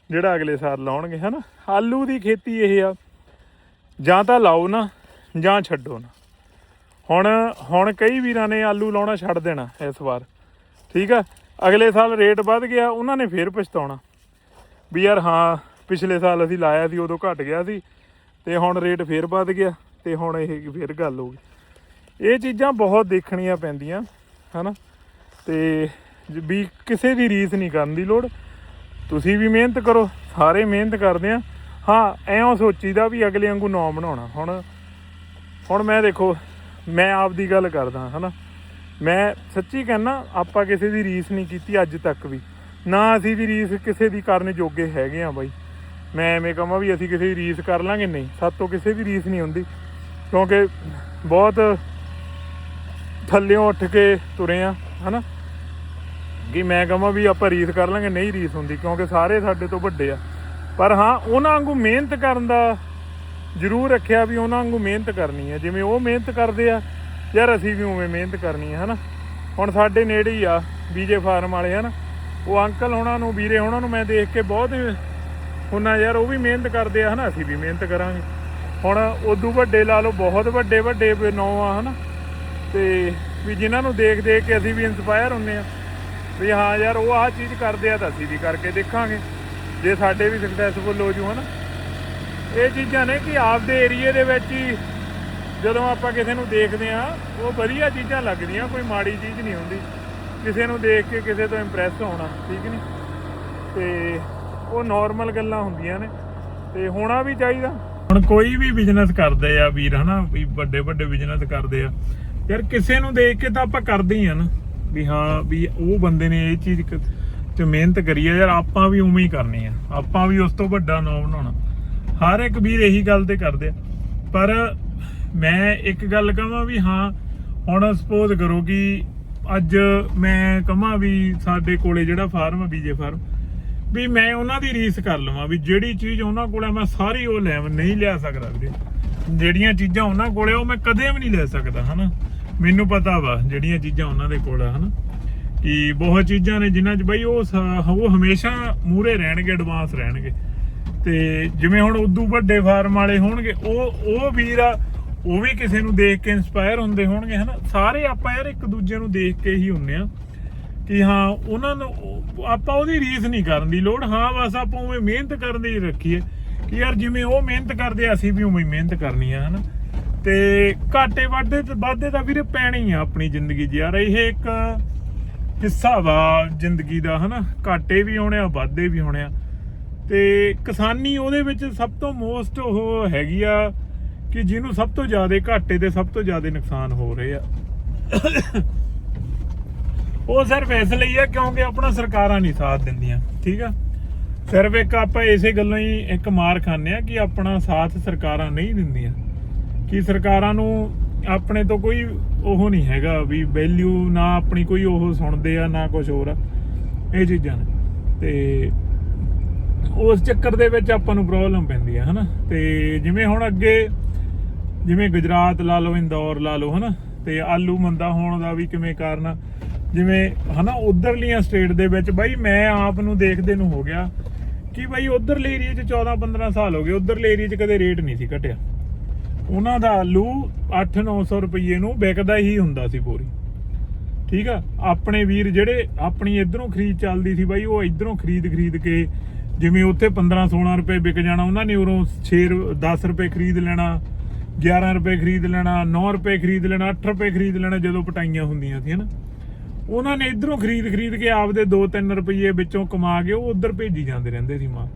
ਜਿਹੜਾ ਅਗਲੇ ਸਾਲ ਲਾਉਣਗੇ, ਹਨਾ? ਆਲੂ ਦੀ ਖੇਤੀ ਇਹ ਆ, ਜਾਂ ਤਾਂ ਲਾਓ ਨਾ, ਜਾਂ ਛੱਡੋ ਨਾ। ਹੁਣ ਹੁਣ ਕਈ ਵੀਰਾਂ ਨੇ ਆਲੂ ਲਾਉਣਾ ਛੱਡ ਦੇਣਾ ਇਸ ਵਾਰ, ਠੀਕ ਆ? ਅਗਲੇ ਸਾਲ ਰੇਟ ਵੱਧ ਗਿਆ, ਉਹਨਾਂ ਨੇ ਫੇਰ ਪਛਤਾਉਣਾ। ਵੀ ਯਾਰ ਹਾਂ, ਪਿਛਲੇ ਸਾਲ ਅਸੀਂ ਲਾਇਆ ਸੀ, ਉਦੋਂ ਘਟ ਗਿਆ ਸੀ, ਤੇ ਹੁਣ ਰੇਟ ਫੇਰ ਵੱਧ ਗਿਆ, ਤੇ ਹੁਣ ਇਹ ਫੇਰ ਗੱਲ ਹੋ ਗਈ। ਇਹ ਚੀਜ਼ਾਂ ਬਹੁਤ ਦੇਖਣੀਆਂ ਪੈਂਦੀਆਂ, ਹਨਾ? ਤੇ ਜ- ਵੀ ਕਿਸੇ ਦੀ ਰੀਸ ਨਹੀਂ ਕਰਨ ਦੀ ਲੋੜ। ਤੁਸੀਂ ਵੀ ਮਿਹਨਤ ਕਰੋ, ਸਾਰੇ ਮਿਹਨਤ ਕਰਦੇ ਆ। ਹਾਂ ਐਂ ਸੋਚੀਦਾ ਵੀ ਅਗਲੇ ਵਾਂਗੂ ਨਾਂ ਬਣਾਉਣਾ। ਹੁਣ ਹੁਣ ਮੈਂ ਦੇਖੋ, ਮੈਂ ਆਪ ਦੀ ਗੱਲ ਕਰਦਾ, ਹਨਾ। ਮੈਂ ਸੱਚੀ ਕਹਿੰਨਾ ਆਪਾਂ ਕਿਸੇ ਦੀ ਰੀਸ ਨਹੀਂ ਕੀਤੀ ਅੱਜ ਤੱਕ ਵੀ। ਨਾ ਅਸੀਂ ਵੀ ਰੀਸ ਕਿਸੇ ਦੀ ਕਰਨ ਜੋਗੇ ਹੈਗੇ ਆ ਬਾਈ। ਮੈਂ ਐਵੇਂ ਕਹਾਂ ਵੀ ਅਸੀਂ ਕਿਸੇ ਦੀ ਰੀਸ ਕਰ ਲਾਂਗੇ ਨਹੀਂ। ਸਾਤੋਂ ਕਿਸੇ ਦੀ ਰੀਸ ਨਹੀਂ ਹੁੰਦੀ। ਕਿਉਂਕਿ ਬਹੁਤ ਥੱਲਿਓਂ ਉੱਠ ਕੇ ਤੁਰੇ ਆ, ਹਨਾ। ਕਿ ਮੈਂ ਕਹਾਂ ਵੀ ਆਪਾਂ ਰੀਸ ਕਰ ਲਾਂਗੇ, ਨਹੀਂ ਰੀਸ ਹੁੰਦੀ, ਕਿਉਂਕਿ ਸਾਰੇ ਸਾਡੇ ਤੋਂ ਵੱਡੇ ਆ। ਪਰ ਹਾਂ, ਉਹਨਾਂ ਵਾਂਗੂ ਮਿਹਨਤ ਕਰਨ ਦਾ ਜ਼ਰੂਰ ਰੱਖਿਆ ਵੀ ਉਹਨਾਂ ਵਾਂਗੂ ਮਿਹਨਤ ਕਰਨੀ ਹੈ ਜਿਵੇਂ ਉਹ ਮਿਹਨਤ ਕਰਦੇ ਆ, ਯਾਰ ਅਸੀਂ ਵੀ ਉਵੇਂ ਮਿਹਨਤ ਕਰਨੀ ਹੈ ਹਨਾ? ਹੁਣ ਸਾਡੇ ਨੇੜੇ ਹੀ ਆ ਬੀਜੇ ਫਾਰਮ ਵਾਲੇ, ਹਨ? ਉਹ ਅੰਕਲ ਉਹਨਾਂ ਨੂੰ, ਵੀਰੇ ਹੋਣਾ ਨੂੰ ਮੈਂ ਦੇਖ ਕੇ ਬਹੁਤ ਉਹਨਾਂ ਯਾਰ ਉਹ ਵੀ ਮਿਹਨਤ ਕਰਦੇ ਆ, ਹਨਾ? ਅਸੀਂ ਵੀ ਮਿਹਨਤ ਕਰਾਂਗੇ। ਹੁਣ ਉਦੋਂ ਵੱਡੇ ਲਾ ਲਓ, ਬਹੁਤ ਵੱਡੇ ਵੱਡੇ ਨੌ ਆ, ਹਨਾ? ਤੇ ਵੀ ਜਿਨ੍ਹਾਂ ਨੂੰ ਦੇਖ ਦੇਖ ਕੇ ਅਸੀਂ ਵੀ ਇਨਸਪਾਇਰ ਹੁੰਨੇ ਆ। ਵੀ ਹਾਂ ਯਾਰ, ਉਹ ਆਹ ਚੀਜ਼ ਕਰਦੇ ਆ ਤਾਂ ਅਸੀਂ ਵੀ ਕਰਕੇ ਦੇਖਾਂਗੇ। ਜੇ ਸਾਡੇ ਵੀ ਸਕਸੈਸਫੁਲ ਹੋ ਜੂ, ਹਨਾ। ਇਹ ਚੀਜ਼ਾਂ ਨੇ ਕਿ ਆਪਦੇ ਏਰੀਏ ਦੇ ਵਿੱਚ ਹੀ ਜਦੋਂ ਆਪਾਂ ਕਿਸੇ ਨੂੰ ਦੇਖਦੇ ਆ ਉਹ ਵਧੀਆ ਚੀਜ਼ਾਂ ਲੱਗਦੀਆਂ, ਕੋਈ ਮਾੜੀ ਚੀਜ਼ ਨਹੀਂ ਹੁੰਦੀ। ਕਿਸੇ ਨੂੰ ਦੇਖ ਕੇ ਕਿਸੇ ਤੋਂ ਇੰਪ੍ਰੈਸ ਹੋਣਾ, ਠੀਕ ਨਹੀਂ ਤੇ ਉਹ ਨਾਰਮਲ ਗੱਲਾਂ ਹੁੰਦੀਆਂ ਨੇ, ਤੇ ਹੋਣਾ ਵੀ ਚਾਹੀਦਾ। ਹੁਣ ਕੋਈ ਵੀ ਬਿਜ਼ਨਸ ਕਰਦੇ ਆ ਵੀਰ, ਹਨਾ, ਵੀ ਵੱਡੇ ਵੱਡੇ ਬਿਜ਼ਨਸ ਕਰਦੇ ਆ। ਯਾਰ ਕਿਸੇ ਨੂੰ ਦੇਖ ਕੇ ਤਾਂ ਆਪਾਂ ਕਰਦੇ ਹੀ ਆ ਨਾ। ਵੀ ਹਾਂ, ਵੀ ਉਹ ਬੰਦੇ ਨੇ ਇਹ ਚੀਜ਼ ਕ- ਮਿਹਨਤ ਕਰੀ ਆ, ਯਾਰ ਆਪਾਂ ਵੀ ਉਵੇਂ ਹੀ ਕਰਨੀ ਆ। ਆਪਾਂ ਵੀ ਉਸ ਤੋਂ ਵੱਡਾ ਨਾਮ ਬਣਾਉਣਾ। ਹਰ ਇੱਕ ਵੀਰ ਇਹੀ ਗੱਲ ਤੇ ਕਰਦੇ ਆ। ਪਰ ਮੈਂ ਇੱਕ ਗੱਲ ਕਹਾਂ ਵੀ ਹਾਂ, ਹੁਣ ਸਪੋਜ਼ ਕਰੋ ਕਿ ਅੱਜ ਮੈਂ ਕਹਾਂ ਵੀ ਸਾਡੇ ਕੋਲੇ ਜਿਹੜਾ ਫਾਰਮ ਆ ਬੀਜੇ ਫਾਰਮ, ਵੀ ਮੈਂ ਉਹਨਾਂ ਦੀ ਰੀਸ ਕਰ ਲਵਾਂ ਵੀ ਜਿਹੜੀ ਚੀਜ਼ ਉਹਨਾਂ ਕੋਲੇ ਮੈਂ ਸਾਰੀ ਉਹ ਲੈ ਨਹੀਂ ਲਿਆ ਸਕਦਾ ਵੀਰੇ। ਜਿਹੜੀਆਂ ਚੀਜ਼ਾਂ ਉਹਨਾਂ ਕੋਲੇ ਉਹ ਮੈਂ ਕਦੇ ਵੀ ਨਹੀਂ ਲੈ ਸਕਦਾ, ਹਨਾ? ਮੈਨੂੰ ਪਤਾ ਵਾ ਜਿਹੜੀਆਂ ਚੀਜ਼ਾਂ ਉਹਨਾਂ ਦੇ ਕੋਲ ਆ, ਹਨਾ? ਕਿ ਬਹੁਤ ਚੀਜ਼ਾਂ ਨੇ ਜਿਨ੍ਹਾਂ 'ਚ ਬਈ ਉਹ ਉਹ ਹਮੇਸ਼ਾ ਮੂਰੇ ਰਹਿਣਗੇ ਐਡਵਾਂਸ ਰਹਿਣਗੇ। ਤੇ ਜਿਵੇਂ ਹੁਣ ਉਦੋਂ ਵੱਡੇ ਫਾਰਮ ਵਾਲੇ ਹੋਣਗੇ, ਉਹ ਉਹ ਵੀਰ ਆ, ਉਹ ਵੀ ਕਿਸੇ ਨੂੰ ਦੇਖ ਕੇ ਇਨਸਪਾਇਰ ਹੁੰਦੇ ਹੋਣਗੇ, ਹਨਾ? ਸਾਰੇ ਆਪਾਂ ਯਾਰ ਇੱਕ ਦੂਜੇ ਨੂੰ ਦੇਖ ਕੇ ਹੀ ਹੁੰਨੇ ਆ ਕਿ ਹਾਂ, ਉਹਨਾਂ ਨੂੰ, ਆਪਾਂ ਉਹਦੀ ਰੀਸ ਨਹੀਂ ਕਰਨ ਦੀ ਲੋੜ। ਹਾਂ, ਬਸ ਆਪਾਂ ਉਵੇਂ ਮਿਹਨਤ ਕਰਨ ਦੀ ਰੱਖੀਏ ਕਿ ਯਾਰ ਜਿਵੇਂ ਉਹ ਮਿਹਨਤ ਕਰਦੇ ਅਸੀਂ ਵੀ ਉਵੇਂ ਮਿਹਨਤ ਕਰਨੀ ਆ, ਹਨਾ? ਤੇ ਘਾਟੇ ਵਾਧੇ ਤੇ ਵਾਧੇ ਤਾਂ ਵੀਰੇ ਪੈਣੀ ਆ ਆਪਣੀ ਜ਼ਿੰਦਗੀ 'ਚ ਯਾਰ। ਇਹ ਇੱਕ ਹਿੱਸਾ ਵਾ ਜ਼ਿੰਦਗੀ ਦਾ, ਹਨਾ? ਘਾਟੇ ਵੀ ਆਉਣੇ ਆ ਵਾਧੇ ਵੀ ਆਉਣੇ ਆ। ਤੇ ਕਿਸਾਨੀ ਉਹਦੇ ਵਿੱਚ ਸਭ ਤੋਂ ਮੋਸਟ ਉਹ ਹੈਗੀ ਆ ਕਿ ਜਿਹਨੂੰ ਸਭ ਤੋਂ ਜ਼ਿਆਦਾ ਘਾਟੇ ਤੇ ਸਭ ਤੋਂ ਜ਼ਿਆਦਾ ਨੁਕਸਾਨ ਹੋ ਰਹੇ ਆ। ਉਹ ਸਿਰਫ ਇਸ ਲਈ ਆ ਕਿਉਂਕਿ ਆਪਣਾ ਸਰਕਾਰਾਂ ਨਹੀਂ ਸਾਥ ਦਿੰਦੀਆਂ, ਠੀਕ ਆ? ਸਿਰਫ ਇੱਕ ਆਪਾਂ ਇਸੇ ਗੱਲੋਂ ਹੀ ਇੱਕ ਮਾਰ ਖਾਂਦੇ ਆ ਕਿ ਆਪਣਾ ਸਾਥ ਸਰਕਾਰਾਂ ਨਹੀਂ ਦਿੰਦੀਆਂ। ਕਿ ਸਰਕਾਰਾਂ ਨੂੰ ਆਪਣੇ ਤੋਂ ਕੋਈ ਉਹ ਨਹੀਂ ਹੈਗਾ ਵੀ ਵੈਲਿਊ ਨਾ ਆਪਣੀ ਕੋਈ ਉਹ ਸੁਣਦੇ ਆ, ਨਾ ਕੁਝ ਹੋਰ ਆ। ਇਹ ਚੀਜ਼ਾਂ ਨੇ। ਤੇ ਉਸ ਚੱਕਰ ਦੇ ਵਿੱਚ ਆਪਾਂ ਨੂੰ ਪ੍ਰੋਬਲਮ ਪੈਂਦੀ ਆ, ਹਨਾ? ਤੇ ਜਿਵੇਂ ਹੁਣ ਅੱਗੇ, ਜਿਵੇਂ ਗੁਜਰਾਤ ਲਾ ਲਓ, ਇੰਦੌਰ ਲਾ ਲਓ, ਹਨਾ? ਤੇ ਆਲੂ ਮੰਦਾ ਹੋਣ ਦਾ ਵੀ ਕਿਵੇਂ ਕਾਰਨ ਆ? ਜਿਵੇਂ, ਹਨਾ, ਉਧਰਲੀਆਂ ਸਟੇਟ ਦੇ ਵਿੱਚ ਬਾਈ ਮੈਂ ਆਪ ਨੂੰ ਦੇਖਦੇ ਨੂੰ ਹੋ ਗਿਆ ਕਿ ਬਾਈ ਉਧਰਲੇ ਏਰੀਆ 'ਚ 14 15 ਸਾਲ ਹੋ ਗਏ, ਉਧਰਲੇ ਏਰੀਆ 'ਚ ਕਦੇ ਰੇਟ ਨਹੀਂ ਸੀ ਘਟਿਆ। ਉਹਨਾਂ ਦਾ ਆਲੂ 8-900 ਰੁਪਏ ਨੂੰ ਵਿਕਦਾ ਹੀ ਹੁੰਦਾ ਸੀ ਪੂਰੀ। ਠੀਕ ਆ? ਆਪਣੇ ਵੀਰ ਜਿਹੜੇ ਆਪਣੀ ਇਧਰੋਂ ਖਰੀਦ ਚੱਲਦੀ ਸੀ ਬਾਈ, ਉਹ ਇਧਰੋਂ ਖਰੀਦ ਖਰੀਦ ਕੇ ਜਿਵੇਂ ਉੱਥੇ 15-16 ਰੁਪਏ ਵਿਕ ਜਾਣਾ, ਉਹਨਾਂ ਨੇ ਉਰੋਂ 6 10 ਰੁਪਏ ਖਰੀਦ ਲੈਣਾ 11 ਰੁਪਏ ਖਰੀਦ ਲੈਣਾ 9 ਰੁਪਏ ਖਰੀਦ ਲੈਣਾ 8 ਰੁਪਏ ਖਰੀਦ ਲੈਣਾ, ਜਦੋਂ ਪਟਾਈਆਂ ਹੁੰਦੀਆਂ ਸੀ, ਹਨਾ? ਉਹਨਾਂ ਨੇ ਇਧਰੋਂ ਖਰੀਦ ਖਰੀਦ ਕੇ ਆਪਦੇ 2-3 ਰੁਪਏ ਵਿੱਚੋਂ ਕਮਾ ਕੇ ਉਹ ਉਧਰ ਭੇਜੀ ਜਾਂਦੇ ਰਹਿੰਦੇ ਸੀ ਮਾਂ।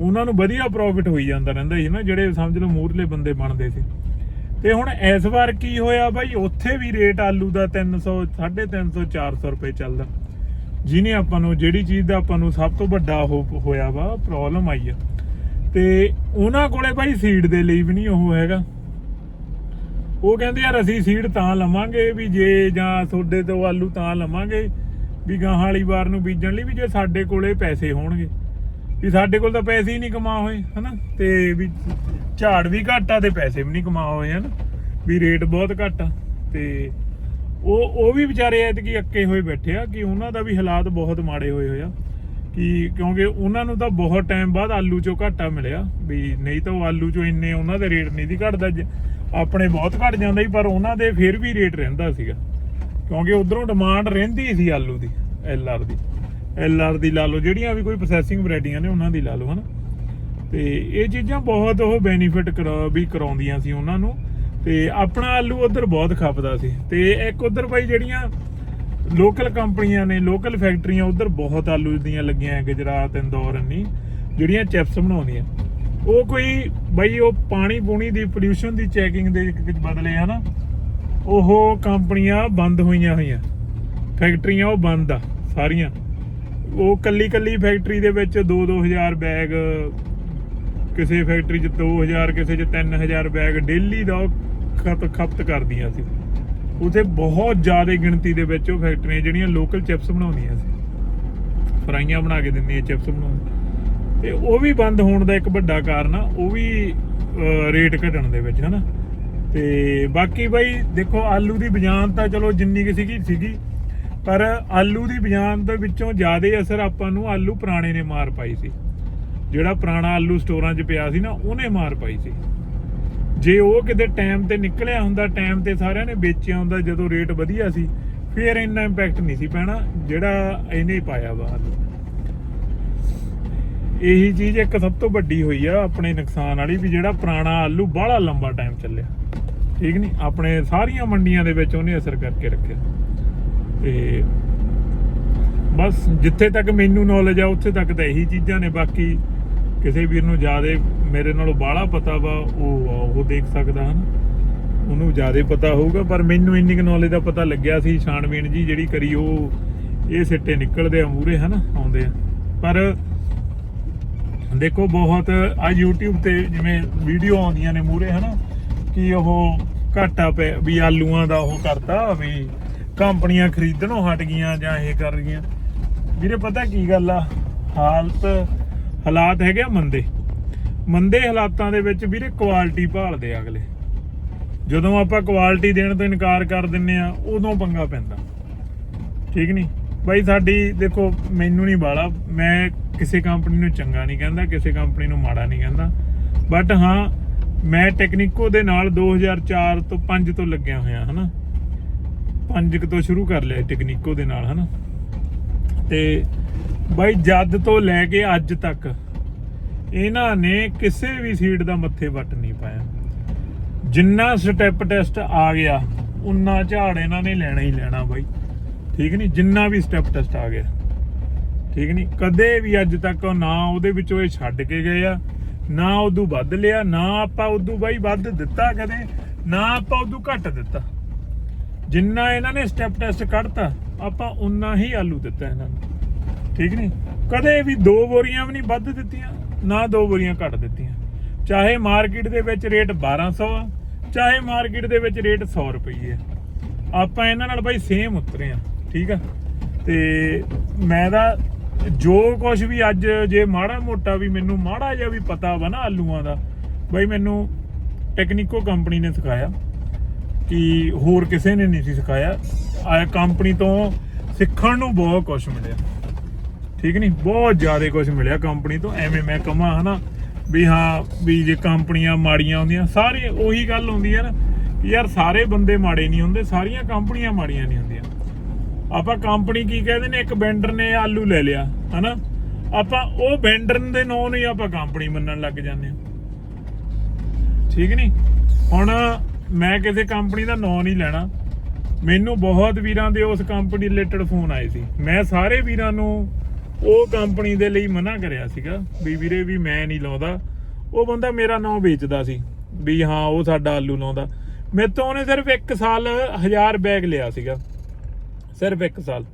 ਉਹਨਾਂ ਨੂੰ ਵਧੀਆ ਪ੍ਰੋਫਿਟ ਹੋਈ ਜਾਂਦਾ ਰਹਿੰਦਾ ਸੀ ਨਾ, ਜਿਹੜੇ ਸਮਝ ਲਓ ਮੂਰਲੇ ਬੰਦੇ ਬਣਦੇ ਸੀ। ਤੇ ਹੁਣ ਇਸ ਵਾਰ ਕੀ ਹੋਇਆ ਬਾਈ? ਉੱਥੇ ਵੀ ਰੇਟ ਆਲੂ ਦਾ 300 350 400 ਰੁਪਏ ਚੱਲਦਾ। ਜਿਹਨੇ ਆਪਾਂ ਨੂੰ, ਜਿਹੜੀ ਚੀਜ਼ ਦਾ ਆਪਾਂ ਨੂੰ ਸਭ ਤੋਂ ਵੱਡਾ ਉਹ ਹੋਇਆ ਵਾ ਪ੍ਰੋਬਲਮ ਆਈ ਆ। ਤੇ ਉਹਨਾਂ ਕੋਲੇ ਬਾਈ ਸੀਡ ਦੇ ਲਈ ਵੀ ਨਹੀਂ ਉਹ ਹੈਗਾ। ਉਹ ਕਹਿੰਦੇ, ਯਾਰ ਅਸੀਂ ਸੀਡ ਤਾਂ ਲਵਾਂਗੇ ਵੀ ਜੇ ਜਾਂ ਤੁਹਾਡੇ ਤੋਂ ਆਲੂ ਤਾਂ ਲਵਾਂਗੇ, ਵੀ ਗਾਹਾਂ ਵਾਲੀ ਵਾਰ ਨੂੰ ਬੀਜਣ ਲਈ ਵੀ ਜੇ ਸਾਡੇ ਕੋਲੇ ਪੈਸੇ ਹੋਣਗੇ। ਵੀ ਸਾਡੇ ਕੋਲ ਤਾਂ ਪੈਸੇ ਹੀ ਨਹੀਂ ਕਮਾ ਹੋਏ, ਹਨਾ? ਤੇ ਵੀ ਝਾੜ ਵੀ ਘੱਟ ਆ ਤੇ ਪੈਸੇ ਵੀ ਨਹੀਂ ਕਮਾ ਹੋਏ, ਹਨ? ਵੀ ਰੇਟ ਬਹੁਤ ਘੱਟ ਆ, ਤੇ ਉਹ ਉਹ ਵੀ ਵਿਚਾਰੇ ਐਤਕੀ ਅੱਕੇ ਹੋਏ ਬੈਠੇ ਆ ਕਿ ਉਹਨਾਂ ਦਾ ਵੀ ਹਾਲਾਤ ਬਹੁਤ ਮਾੜੇ ਹੋਏ ਹੋਏ ਆ, ਕਿ ਕਿਉਂਕਿ ਉਹਨਾਂ ਨੂੰ ਤਾਂ ਬਹੁਤ ਟਾਈਮ ਬਾਅਦ ਆਲੂ ਚੋਂ ਘਾਟਾ ਮਿਲਿਆ, ਵੀ ਨਹੀਂ ਤਾਂ ਉਹ ਆਲੂ ਚੋਂ ਇੰਨੇ ਉਹਨਾਂ ਦੇ ਰੇਟ ਨਹੀਂ ਦੀ ਘਟਦਾ, ਜ- ਆਪਣੇ ਬਹੁਤ ਘਟ ਜਾਂਦਾ ਸੀ, ਪਰ ਉਹਨਾਂ ਦੇ ਫਿਰ ਵੀ ਰੇਟ ਰਹਿੰਦਾ ਸੀਗਾ, ਕਿਉਂਕਿ ਉਧਰੋਂ ਡਿਮਾਂਡ ਰਹਿੰਦੀ ਸੀ ਆਲੂ ਦੀ ਐਲ ਆਰ ਦੀ। ਐਲ ਆਰ ਦੀ ਲਾ ਲਓ, ਜਿਹੜੀਆਂ ਵੀ ਕੋਈ ਪ੍ਰੋਸੈਸਿੰਗ ਵੈਰਾਈਟੀਆਂ ਨੇ, ਉਹਨਾਂ ਦੀ ਲਾ ਲਓ, ਹਨਾ? ਤੇ ਇਹ ਚੀਜ਼ਾਂ ਬਹੁਤ ਉਹ ਬੈਨੀਫਿਟ ਵੀ ਕਰਾਉਂਦੀਆਂ ਸੀ ਉਹਨਾਂ ਨੂੰ। ਤੇ ਆਪਣਾ ਆਲੂ ਉਧਰ ਬਹੁਤ ਖਪਦਾ ਸੀ। ਤੇ ਇੱਕ ਉਧਰ ਬਾਈ ਜਿਹੜੀਆਂ ਲੋਕਲ ਕੰਪਨੀਆਂ ਨੇ ਲੋਕਲ ਫੈਕਟਰੀਆਂ ਉਧਰ ਬਹੁਤ ਆਲੂ ਦੀਆਂ ਲੱਗੀਆਂ ਗੁਜਰਾਤ, ਇੰਦੌਰ ਨਹੀਂ ਜਿਹੜੀਆਂ ਚਿਪਸ ਬਣਾਉਂਦੀਆਂ। ਉਹ ਕੋਈ ਬਾਈ, ਉਹ ਪਾਣੀ ਪੂਣੀ ਦੀ ਪੋਲਿਊਸ਼ਨ ਦੀ ਚੈਕਿੰਗ ਦੇ ਵਿੱਚ ਬਦਲੇ, ਹਨਾ? ਉਹ ਕੰਪਨੀਆਂ ਬੰਦ ਹੋਈਆਂ ਹੋਈਆਂ। ਫੈਕਟਰੀਆਂ ਉਹ ਬੰਦ ਆ, ਸਾਰੀਆਂ। ਉਹ ਕੱਲੀ ਕੱਲੀ ਫੈਕਟਰੀ ਦੇ ਵਿੱਚ 2-2000 ਬੈਗ, ਕਿਸੇ ਫੈਕਟਰੀ 'ਚ 2000 ਕਿਸੇ 'ਚ 3000 ਬੈਗ ਡੇਲੀ ਦਾ ਉਹ ਖਪਤ ਖਪਤ ਕਰਦੀਆਂ ਸੀ। ਉਥੇ ਬਹੁਤ ਜ਼ਿਆਦਾ ਗਿਣਤੀ ਦੇ ਵਿੱਚ ਉਹ ਫੈਕਟਰੀਆਂ ਜਿਹੜੀਆਂ ਲੋਕਲ ਚਿਪਸ ਬਣਾਉਂਦੀਆਂ ਸੀ। ਫਰਾਈਆਂ ਬਣਾ ਕੇ ਦਿੰਦੀਆਂ ਚਿਪਸ ਬਣਾਉਣ। ਤੇ ਉਹ ਵੀ ਬੰਦ ਹੋਣ ਦਾ ਇੱਕ ਵੱਡਾ ਕਾਰਨ ਆ, ਉਹ ਵੀ ਰੇਟ ਘਟਣ ਦੇ ਵਿੱਚ, ਹਨਾ। ਤੇ ਬਾਕੀ ਬਾਈ ਦੇਖੋ, ਆਲੂ ਦੀ ਬਜਾਨ ਤਾਂ ਚਲੋ ਜਿੰਨੀ ਕਿ ਸੀਗੀ ਸੀਗੀ। ਪਰ ਆਲੂ ਦੀ ਬਜਾਨ ਦੇ ਵਿੱਚੋਂ ਜ਼ਿਆਦਾ ਅਸਰ ਆਪਾਂ ਨੂੰ ਆਲੂ ਪੁਰਾਣੇ ਨੇ ਮਾਰ ਪਾਈ ਸੀ। ਜਿਹੜਾ ਪੁਰਾਣਾ ਆਲੂ ਸਟੋਰਾਂ 'ਚ ਪਿਆ ਸੀ ਨਾ, ਉਹਨੇ ਮਾਰ ਪਾਈ ਸੀ। ਜੇ ਉਹ ਕਿਤੇ ਟਾਈਮ ਤੇ ਨਿਕਲਿਆ ਹੁੰਦਾ, ਟਾਈਮ ਤੇ ਸਾਰਿਆਂ ਨੇ ਵੇਚਿਆ ਹੁੰਦਾ, ਜਦੋਂ ਰੇਟ ਵਧੀਆ ਸੀ, ਫਿਰ ਇੰਨਾ ਇੰਪੈਕਟ ਨਹੀਂ ਸੀ ਪੈਣਾ, ਜਿਹੜਾ ਇਹਨੇ ਪਾਇਆ ਵਾ ਇਹੀ ਚੀਜ਼ ਇੱਕ ਸਭ ਤੋਂ ਵੱਡੀ ਹੋਈ ਆ, ਆਪਣੇ ਨੁਕਸਾਨ ਵਾਲੀ, ਵੀ ਜਿਹੜਾ ਪੁਰਾਣਾ ਆਲੂ ਬਾਹਲਾ ਲੰਬਾ ਟਾਈਮ ਚੱਲਿਆ। ਠੀਕ ਨਹੀਂ ਆਪਣੇ ਸਾਰੀਆਂ ਮੰਡੀਆਂ ਦੇ ਵਿੱਚ ਉਹਨੇ ਅਸਰ ਕਰਕੇ ਰੱਖਿਆ। ਤੇ ਬਸ ਜਿੱਥੇ ਤੱਕ ਮੈਨੂੰ ਨੌਲੇਜ ਆ, ਉੱਥੇ ਤੱਕ ਤਾਂ ਇਹੀ ਚੀਜ਼ਾਂ ਨੇ। ਬਾਕੀ ਕਿਸੇ ਵੀਰ ਨੂੰ ਜ਼ਿਆਦਾ ਮੇਰੇ ਨਾਲੋਂ ਬਾਹਲਾ ਪਤਾ ਵਾ, ਉਹ ਉਹ ਦੇਖ ਸਕਦਾ ਹਨ। ਉਹਨੂੰ ਜ਼ਿਆਦਾ ਪਤਾ ਹੋਊਗਾ, ਪਰ ਮੈਨੂੰ ਇੰਨੀ ਕੁ ਨੌਲੇਜ ਦਾ ਪਤਾ ਲੱਗਿਆ ਸੀ ਛਾਣਬੀਣ ਜੀ, ਜਿਹੜੀ ਕਰੀ ਉਹ ਇਹ ਸਿੱਟੇ ਨਿਕਲਦੇ ਆ ਮੂਰੇ ਹਨਾ, ਆਉਂਦੇ ਆ। ਪਰ ਦੇਖੋ, ਬਹੁਤ ਆ YouTube ਤੇ ਜਿਵੇਂ ਵੀਡੀਓ ਆਉਂਦੀਆਂ ਨੇ ਮੂਰੇ ਹਨਾ, ਕਿ ਉਹ ਘਾਟਾ ਪੈ, ਵੀ ਆਲੂਆਂ ਦਾ ਉਹ ਕਰਤਾ ਵੀ ਕੰਪਨੀਆਂ ਖਰੀਦਣੋਂ ਹਟ ਗਈਆਂ ਜਾਂ ਇਹ ਕਰ ਗਈਆਂ ਵੀਰੇ, ਪਤਾ ਕੀ ਗੱਲ ਆ? ਹਾਲਤ, ਹਾਲਾਤ ਹੈਗੇ ਆ ਮੰਦੇ। ਮੰਦੇ ਹਾਲਾਤਾਂ ਦੇ ਵਿੱਚ ਵੀਰੇ ਕੁਆਲਿਟੀ ਭਾਲਦੇ ਆ ਅਗਲੇ। ਜਦੋਂ ਆਪਾਂ ਕੁਆਲਿਟੀ ਦੇਣ ਤੋਂ ਇਨਕਾਰ ਕਰ ਦਿੰਨੇ ਆ, ਉਦੋਂ ਪੰਗਾ ਪੈਂਦਾ। ਠੀਕ ਨਹੀਂ ਬਾਈ, ਸਾਡੀ, ਦੇਖੋ, ਮੈਨੂੰ ਨਹੀਂ ਬਾਲਾ। ਮੈਂ ਕਿਸੇ ਕੰਪਨੀ ਨੂੰ ਚੰਗਾ ਨਹੀਂ ਕਹਿੰਦਾ, ਕਿਸੇ ਕੰਪਨੀ ਨੂੰ ਮਾੜਾ ਨਹੀਂ ਕਹਿੰਦਾ। ਬਟ ਹਾਂ, ਮੈਂ ਟੈਕਨੀਕੋ ਦੇ ਨਾਲ 2004 ਤੋਂ 5 ਤੋਂ ਲੱਗਿਆ ਹੋਇਆ, ਹਨਾ? 5 ਤੋਂ ਸ਼ੁਰੂ ਕਰ ਲਿਆ ਟੈਕਨੀਕੋ ਦੇ ਨਾਲ, ਹਨਾ? ਤੇ ਬਾਈ ਜਦ ਤੋਂ ਲੈ ਕੇ ਅੱਜ ਤੱਕ ਇਹਨਾਂ ਨੇ ਕਿਸੇ ਵੀ ਸੀਟ ਦਾ ਮੱਥੇ ਵੱਟ ਨਹੀਂ ਪਾਇਆ। ਜਿੰਨਾ ਸਟੈਪ ਟੈਸਟ ਆ ਗਿਆ, ਉਨਾ ਝਾੜ ਇਹਨਾਂ ਨੇ ਲੈਣਾ ਹੀ ਲੈਣਾ ਬਾਈ। ਠੀਕ ਨਹੀਂ? ਜਿੰਨਾ ਵੀ ਸਟੈਪ ਟੈਸਟ ਆ ਗਿਆ। ਠੀਕ ਨਹੀਂ? ਕਦੇ ਵੀ ਅੱਜ ਤੱਕ ਨਾ ਉਹਦੇ ਵਿੱਚੋਂ ਇਹ ਛੱਡ ਕੇ ਗਏ ਆ, ਨਾ ਉਦੋਂ ਵੱਧ ਲਿਆ, ਨਾ ਆਪਾਂ ਉਦੋਂ ਬਾਈ ਵੱਧ ਦਿੱਤਾ ਕਦੇ, ਨਾ ਆਪਾਂ ਉਦੋਂ ਘੱਟ ਦਿੱਤਾ। ਜਿੰਨਾ ਇਹਨਾਂ ਨੇ ਸਟੈਪ ਟੈਸਟ ਕੱਢਤਾ, ਆਪਾਂ ਉਨਾ ਹੀ ਆਲੂ ਦਿੱਤਾ ਇਹਨਾਂ ਨੂੰ। ਠੀਕ ਨਹੀਂ ਕਦੇ ਵੀ ਦੋ ਬੋਰੀਆਂ ਵੀ ਨਹੀਂ ਵੱਧ ਦਿੱਤੀਆਂ, ਨਾ ਦੋ ਬੋਰੀਆਂ ਘੱਟ ਦਿੱਤੀਆਂ। ਚਾਹੇ ਮਾਰਕੀਟ ਦੇ ਵਿੱਚ ਰੇਟ 1200 ਆ, ਚਾਹੇ ਮਾਰਕੀਟ ਦੇ ਵਿੱਚ ਰੇਟ 100 ਰੁਪਏ ਆ। ਆਪਾਂ ਇਹਨਾਂ ਨਾਲ ਬਾਈ ਸੇਮ ਉਤਰੇ ਆ, ਠੀਕ ਆ? ਤੇ ਮੈਂ ਦਾ ਜੋ ਕੁਝ ਵੀ ਅੱਜ ਜੇ ਮਾੜਾ ਮੋਟਾ ਵੀ ਮੈਨੂੰ ਮਾੜਾ ਜਿਹਾ ਵੀ ਪਤਾ ਵਾ ਨਾ ਆਲੂਆਂ ਦਾ, ਬਈ ਮੈਨੂੰ ਟੈਕਨੀਕੋ ਕੰਪਨੀ ਨੇ ਸਿਖਾਇਆ। ਕਿ ਹੋਰ ਕਿਸੇ ਨੇ ਨਹੀਂ ਸੀ ਸਿਖਾਇਆ। ਆ ਕੰਪਨੀ ਤੋਂ ਸਿੱਖਣ ਨੂੰ ਬਹੁਤ ਕੁਝ ਮਿਲਿਆ। ਠੀਕ ਨਹੀਂ ਬਹੁਤ ਜ਼ਿਆਦਾ ਕੁਝ ਮਿਲਿਆ ਕੰਪਨੀ ਤੋਂ। ਐਵੇਂ ਮੈਂ ਕਹਾਂ ਹਨਾ, ਵੀ ਹਾਂ, ਵੀ ਜੇ ਕੰਪਨੀਆਂ ਮਾੜੀਆਂ ਹੁੰਦੀਆਂ, ਸਾਰੇ ਉਹੀ ਗੱਲ ਹੁੰਦੀ ਹੈ ਨਾ ਯਾਰ ਸਾਰੇ ਬੰਦੇ ਮਾੜੇ ਨਹੀਂ ਹੁੰਦੇ, ਸਾਰੀਆਂ ਕੰਪਨੀਆਂ ਮਾੜੀਆਂ ਨਹੀਂ ਹੁੰਦੀਆਂ। ਆਪਾਂ ਕੰਪਨੀ ਕੀ ਕਹਿੰਦੇ ਨੇ? ਇੱਕ ਵੈਂਡਰ ਨੇ ਆਲੂ ਲੈ ਲਿਆ, ਹਨਾ? ਆਪਾਂ ਉਹ ਵੈਂਡਰ ਦੇ ਨਾਂ ਨੂੰ ਹੀ ਆਪਾਂ ਕੰਪਨੀ ਮੰਨਣ ਲੱਗ ਜਾਂਦੇ ਹਾਂ। ਠੀਕ ਨਹੀਂ ਹੁਣ ਮੈਂ ਕਿਸੇ ਕੰਪਨੀ ਦਾ ਨਾਂ ਨਹੀਂ ਲੈਣਾ। ਮੈਨੂੰ ਬਹੁਤ ਵੀਰਾਂ ਦੇ ਉਸ ਕੰਪਨੀ ਰਿਲੇਟਡ ਫੋਨ ਆਏ ਸੀ। ਮੈਂ ਸਾਰੇ ਵੀਰਾਂ ਨੂੰ ਉਹ ਕੰਪਨੀ ਦੇ ਲਈ ਮਨਾ ਕਰਿਆ ਸੀਗਾ ਵੀ ਵੀਰੇ ਵੀ ਮੈਂ ਨਹੀਂ ਲਾਉਂਦਾ। ਉਹ ਬੰਦਾ ਮੇਰਾ ਨਾਂ ਵੇਚਦਾ ਸੀ ਵੀ ਹਾਂ, ਉਹ ਸਾਡਾ ਆਲੂ ਲਾਉਂਦਾ। ਮੇਰੇ ਤੋਂ ਉਹਨੇ ਸਿਰਫ 1 ਸਾਲ 1000 ਬੈਗ ਲਿਆ ਸੀਗਾ। ਸਿਰਫ 1 ਸਾਲ।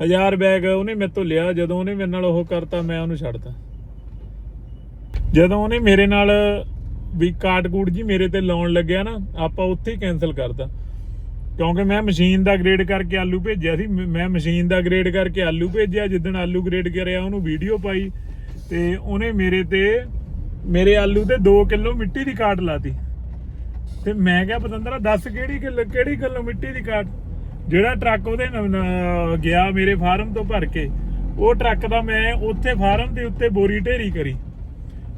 1000 ਬੈਗ ਉਹਨੇ ਮੇਰੇ ਤੋਂ ਲਿਆ, ਜਦੋਂ ਉਹਨੇ ਮੇਰੇ ਨਾਲ ਉਹ ਕਰਤਾ, ਮੈਂ ਉਹਨੂੰ ਛੱਡਤਾ। ਜਦੋਂ ਉਹਨੇ ਮੇਰੇ ਨਾਲ ਵੀ ਕਾਟ ਕੂਟ ਜੀ ਮੇਰੇ ਤੇ ਲਾਉਣ ਲੱਗਿਆ ਨਾ, ਆਪਾਂ ਉੱਥੇ ਹੀ ਕੈਨਸਲ ਕਰਤਾ। ਕਿਉਂਕਿ ਮੈਂ ਮਸ਼ੀਨ ਦਾ ਗ੍ਰੇਡ ਕਰਕੇ ਆਲੂ ਭੇਜਿਆ ਸੀ, ਮ- ਮੈਂ ਮਸ਼ੀਨ ਦਾ ਗ੍ਰੇਡ ਕਰਕੇ ਆਲੂ ਭੇਜਿਆ, ਜਿੱਦਣ ਆਲੂ ਗ੍ਰੇਡ ਕਰਿਆ, ਉਹਨੂੰ ਵੀਡੀਓ ਪਾਈ ਤੇ ਉਹਨੇ ਮੇਰੇ ਤੇ, ਮੇਰੇ ਆਲੂ ਤੇ 2 ਕਿਲੋ ਮਿੱਟੀ ਦੀ ਕਾਟ ਲਾਤੀ। ਤੇ ਮੈਂ ਕਿਹਾ, ਪਤੰਦਰਾ, ਦੱਸ ਕਿਹੜੀ ਕਿਲੋ ਕਿਹੜੀ ਕਿਲੋ ਮਿੱਟੀ ਦੀ ਕਾਟ? ਜਿਹੜਾ ਟਰੱਕ ਉਹਦੇ ਨ- ਗਿਆ ਮੇਰੇ ਫਾਰਮ ਤੋਂ ਭਰ ਕੇ, ਉਹ ਟਰੱਕ ਦਾ ਮੈਂ ਉੱਥੇ ਫਾਰਮ ਦੇ ਉੱਤੇ ਬੋਰੀ ਢੇਰੀ ਕਰੀ।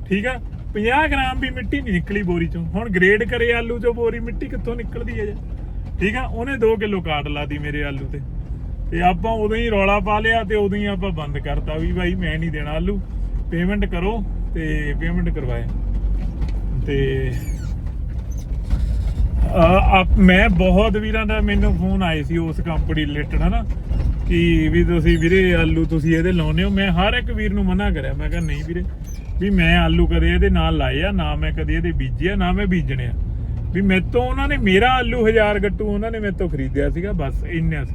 ਠੀਕ ਆ? 50 ਗ੍ਰਾਮ ਵੀ ਮਿੱਟੀ ਨਹੀਂ ਨਿਕਲੀ ਬੋਰੀ ਚੋਂ। ਹੁਣ ਗ੍ਰੇਡ ਕਰੇ ਆਲੂ ਚੋਂ ਬੋਰੀ, ਮਿੱਟੀ ਕਿੱਥੋਂ ਨਿਕਲਦੀ ਹੈ ਜੀ? ਠੀਕ ਆ? ਉਹਨੇ 2 ਕਿਲੋ ਕਾਟ ਲਾਤੀ ਮੇਰੇ ਆਲੂ ਤੇ। ਤੇ ਆਪਾਂ ਉਦੋਂ ਹੀ ਰੌਲਾ ਪਾ ਲਿਆ ਤੇ ਉਦੋਂ ਹੀ ਆਪਾਂ ਬੰਦ ਕਰਤਾ ਵੀ ਭਾਈ ਮੈਂ ਨਹੀਂ ਦੇਣਾ ਆਲੂ। ਪੇਮੈਂਟ ਕਰੋ ਤੇ ਪੇਮੈਂਟ ਕਰਵਾਇਆ। ਤੇ ਅਹ ਆਪ- ਮੈਂ ਬਹੁਤ ਵੀਰਾਂ ਦਾ ਮੈਨੂੰ ਫੋਨ ਆਏ ਸੀ ਉਸ ਕੰਪਨੀ ਰਿਲੇਟਡ ਹਨਾ? ਕਿ ਵੀ ਤੁਸੀਂ ਵੀਰੇ ਆਲੂ ਤੁਸੀਂ ਇਹਦੇ ਲਾਉਨੇ ਹੋ। ਮੈਂ ਹਰ ਇੱਕ ਵੀਰ ਨੂੰ ਮਨਾ ਕਰਿਆ। ਮੈਂ ਕਿਹਾ, ਨਹੀਂ ਵੀਰੇ ਵੀ ਮੈਂ ਆਲੂ ਕਦੇ ਇਹਦੇ ਨਾਲ ਲਾਏ ਆ, ਨਾ ਮੈਂ ਕਦੇ ਇਹਦੇ ਬੀਜੇ ਆ, ਨਾ ਮੈਂ ਬੀਜਣੇ ਆ। ਵੀ ਮੇਤੋਂ ਉਹਨਾਂ ਨੇ ਮੇਰਾ ਆਲੂ ਹਜ਼ਾਰ ਗੱਟੂ ਉਹਨਾਂ ਨੇ ਮੇਤੋਂ ਖਰੀਦਿਆ ਸੀਗਾ, ਬਸ ਇੰਨਾ ਸੀ।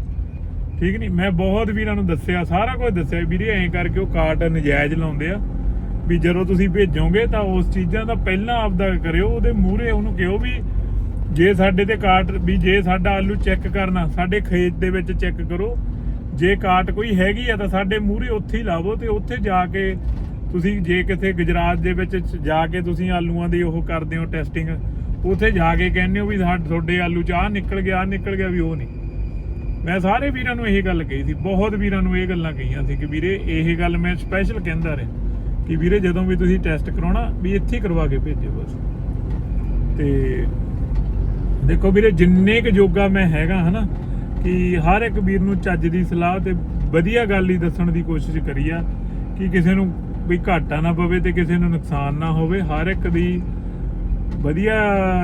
ਠੀਕ ਨਹੀਂ ਮੈਂ ਬਹੁਤ ਵੀਰਾਂ ਨੂੰ ਦੱਸਿਆ, ਸਾਰਾ ਕੁਝ ਦੱਸਿਆ ਵੀਰੇ ਐਂ ਕਰਕੇ ਉਹ ਕਾਰਟ ਨਜਾਇਜ਼ ਲਾਉਂਦੇ ਆ। ਵੀ ਜਦੋਂ ਤੁਸੀਂ ਭੇਜੋਗੇ ਤਾਂ ਉਸ ਚੀਜ਼ਾਂ ਦਾ ਪਹਿਲਾਂ ਆਪਦਾ ਕਰਿਓ, ਉਹਦੇ ਮੂਹਰੇ ਉਹਨੂੰ ਕਿਹੋ ਵੀ ਜੇ ਸਾਡੇ ਤੇ ਕਾਰਟ, ਵੀ ਜੇ ਸਾਡਾ ਆਲੂ ਚੈੱਕ ਕਰਨਾ, ਸਾਡੇ ਖੇਤ ਦੇ ਵਿੱਚ ਚੈੱਕ ਕਰੋ। ਜੇ ਕਾਰਟ ਕੋਈ ਹੈਗੀ ਆ ਤਾਂ ਸਾਡੇ ਮੂਹਰੇ ਉੱਥੇ ਹੀ ਲਾਵੋ ਤੇ ਉੱਥੇ ਜਾ ਕੇ ਤੁਸੀਂ ਜੇ ਕਿਤੇ ਗੁਜਰਾਤ ਦੇ ਵਿੱਚ ਜਾ ਕੇ ਤੁਸੀਂ ਆਲੂਆਂ ਦੀ ਉਹ ਕਰਦੇ ਹੋ ਟੈਸਟਿੰਗ ਉੱਥੇ ਜਾ ਕੇ ਕਹਿੰਦੇ ਹੋ ਵੀ ਸਾਡੇ ਤੁਹਾਡੇ ਆਲੂ ਚ ਆਹ ਨਿਕਲ ਗਿਆ, ਆਹ ਨਿਕਲ ਗਿਆ ਵੀ ਉਹ ਨਹੀਂ। ਮੈਂ ਸਾਰੇ ਵੀਰਾਂ ਨੂੰ ਇਹ ਗੱਲ ਕਹੀ ਸੀ, ਬਹੁਤ ਵੀਰਾਂ ਨੂੰ ਇਹ ਗੱਲਾਂ ਕਹੀਆਂ ਸੀ ਕਿ ਵੀਰੇ ਇਹ ਗੱਲ ਮੈਂ ਸਪੈਸ਼ਲ ਕਹਿੰਦਾ ਰਿਹਾ ਕਿ ਵੀਰੇ ਜਦੋਂ ਵੀ ਤੁਸੀਂ ਟੈਸਟ ਕਰਾਉਣਾ ਵੀ ਇੱਥੇ ਕਰਵਾ ਕੇ ਭੇਜਿਓ ਬਸ। ਤੇ ਦੇਖੋ ਵੀਰੇ ਜਿੰਨੇ ਕੁ ਯੋਗਾ ਮੈਂ ਹੈਗਾ ਹਨਾ, ਕਿ ਹਰ ਇੱਕ ਵੀਰ ਨੂੰ ਚੱਜ ਦੀ ਸਲਾਹ ਤੇ ਵਧੀਆ ਗੱਲ ਹੀ ਦੱਸਣ ਦੀ ਕੋਸ਼ਿਸ਼ ਕਰੀ ਆ ਕਿ ਕਿਸੇ ਨੂੰ ਵੀ ਘਾਟਾ ਨਾ ਪਵੇ ਤੇ ਕਿਸੇ ਨੂੰ ਨੁਕਸਾਨ ਨਾ ਹੋਵੇ, ਹਰ ਇੱਕ ਦੀ ਵਧੀਆ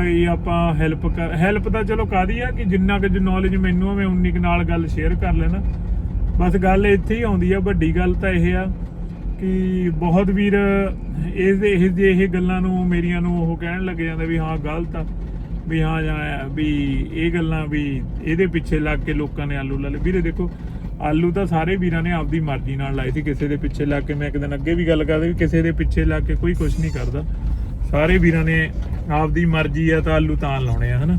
ਹੀ ਆਪਾਂ ਹੈਲਪ ਕਰ ਹੈਲਪ ਤਾਂ ਚਲੋ ਕਾਦੀ ਆ ਕਿ ਜਿੰਨਾ ਕੁ ਨੌਲੇਜ ਮੈਨੂੰ ਆ ਮੈਂ ਉਨੀ ਕੁ ਨਾਲ ਗੱਲ ਸ਼ੇਅਰ ਕਰ ਲੈਣਾ। ਬਸ ਗੱਲ ਇੱਥੇ ਹੀ ਆਉਂਦੀ ਆ, ਵੱਡੀ ਗੱਲ ਤਾਂ ਇਹ ਆ ਕਿ ਬਹੁਤ ਵੀਰ ਇਸ ਇਹ ਜਿਹੇ ਇਹ ਗੱਲਾਂ ਨੂੰ ਮੇਰੀਆਂ ਨੂੰ ਉਹ ਕਹਿਣ ਲੱਗ ਜਾਂਦੇ ਵੀ ਹਾਂ, ਗਲਤ ਆ, ਵੀ ਹਾਂ ਜਾਂ ਵੀ ਇਹ ਗੱਲਾਂ ਵੀ ਇਹਦੇ ਪਿੱਛੇ ਲੱਗ ਕੇ ਲੋਕਾਂ ਨੇ ਆਲੂ ਲਾ ਲਏ। ਵੀਰੇ ਦੇਖੋ ਆਲੂ ਤਾਂ ਸਾਰੇ ਵੀਰਾਂ ਨੇ ਆਪਦੀ ਮਰਜ਼ੀ ਨਾਲ ਲਾਏ ਸੀ, ਕਿਸੇ ਦੇ ਪਿੱਛੇ ਲੱਗ ਕੇ, ਮੈਂ ਇੱਕ ਦਿਨ ਅੱਗੇ ਵੀ ਗੱਲ ਕਰਦਾ ਵੀ ਕਿਸੇ ਦੇ ਪਿੱਛੇ ਲੱਗ ਕੇ ਕੋਈ ਕੁਝ ਨਹੀਂ ਕਰਦਾ। ਸਾਰੇ ਵੀਰਾਂ ਨੇ ਆਪਦੀ ਮਰਜ਼ੀ ਆ ਤਾਂ ਆਲੂ ਤਾਂ ਲਾਉਣੇ ਆ, ਹਨਾ?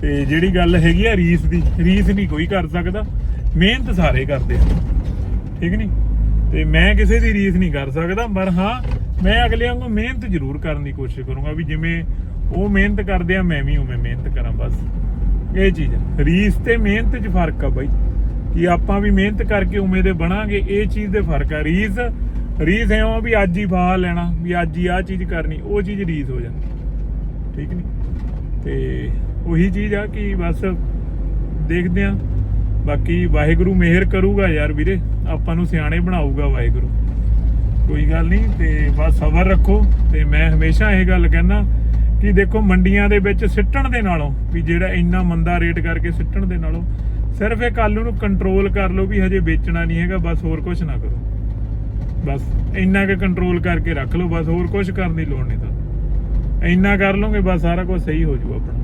ਤੇ ਜਿਹੜੀ ਗੱਲ ਹੈਗੀ ਆ ਰੀਸ ਦੀ, ਰੀਸ ਨਹੀਂ ਕੋਈ ਕਰ ਸਕਦਾ, ਮਿਹਨਤ ਸਾਰੇ ਕਰਦੇ ਆ। ਠੀਕ ਨਹੀਂ? ਤੇ ਮੈਂ ਕਿਸੇ ਦੀ ਰੀਸ ਨਹੀਂ ਕਰ ਸਕਦਾ, ਪਰ ਹਾਂ, ਮੈਂ ਅਗਲਿਆਂ ਨੂੰ ਮਿਹਨਤ ਜ਼ਰੂਰ ਕਰਨ ਦੀ ਕੋਸ਼ਿਸ਼ ਕਰੂੰਗਾ ਵੀ ਜਿਵੇਂ ਉਹ ਮਿਹਨਤ ਕਰਦੇ ਆ, ਮੈਂ ਵੀ ਉਵੇਂ ਮਿਹਨਤ ਕਰਾਂ, ਬਸ। ਇਹ ਚੀਜ਼ ਆ। ਰੀਸ ਤੇ ਮਿਹਨਤ 'ਚ ਫ਼ਰਕ ਆ ਬਾਈ। ਕਿ ਆਪਾਂ ਵੀ ਮਿਹਨਤ ਕਰਕੇ ਉਵੇਂ ਦੇ ਬਣਾਂਗੇ, ਇਹ ਚੀਜ਼ ਦੇ ਫ਼ਰਕ ਆ। ਰੀਸ ਰੀਸ ਐ ਉਹ ਵੀ ਅੱਜ ਹੀ ਫਾ ਲੈਣਾ, ਵੀ ਅੱਜ ਹੀ ਆਹ ਚੀਜ਼ ਕਰਨੀ, ਉਹ ਚੀਜ਼ ਰੀਸ ਹੋ ਜਾਂਦੀ। ਠੀਕ ਨਹੀਂ ਤੇ ਉਹੀ ਚੀਜ਼ ਆ ਕਿ ਬਸ ਦੇਖਦੇ ਆ। ਬਾਕੀ ਵਾਹਿਗੁਰੂ ਮਿਹਰ ਕਰੂਗਾ ਯਾਰ ਵੀਰੇ, ਆਪਾਂ ਨੂੰ ਸਿਆਣੇ ਬਣਾਊਗਾ ਵਾਹਿਗੁਰੂ। ਕੋਈ ਗੱਲ ਨਹੀਂ ਤੇ ਬਸ ਸਬਰ ਰੱਖੋ, ਤੇ ਮੈਂ ਹਮੇਸ਼ਾ ਇਹ ਗੱਲ ਕਹਿੰਦਾ ਕਿ ਦੇਖੋ ਮੰਡੀਆਂ ਦੇ ਵਿੱਚ ਸਿੱਟਣ ਦੇ ਨਾਲੋਂ, ਵੀ ਜਿਹੜਾ ਇੰਨਾ ਮੰਦਾ ਰੇਟ ਕਰਕੇ ਸਿੱਟਣ ਦੇ ਨਾਲੋਂ ਸਿਰਫ ਇਹ ਆਲੂ ਨੂੰ ਕੰਟਰੋਲ ਕਰ ਲਓ ਵੀ ਹਜੇ ਵੇਚਣਾ ਨਹੀਂ ਹੈਗਾ, ਬਸ ਹੋਰ ਕੁਝ ਨਾ ਕਰੋ। ਬਸ ਇੰਨਾ ਕੁ ਕੰਟਰੋਲ ਕਰਕੇ ਰੱਖ ਲਓ, ਬਸ ਹੋਰ ਕੁਝ ਕਰਨ ਦੀ ਲੋੜ ਨਹੀਂ ਤੁਹਾਨੂੰ। ਇੰਨਾ ਕਰ ਲਓਗੇ, ਬਸ ਸਾਰਾ ਕੁਝ ਸਹੀ ਹੋ ਜਾਊ ਆਪਣਾ।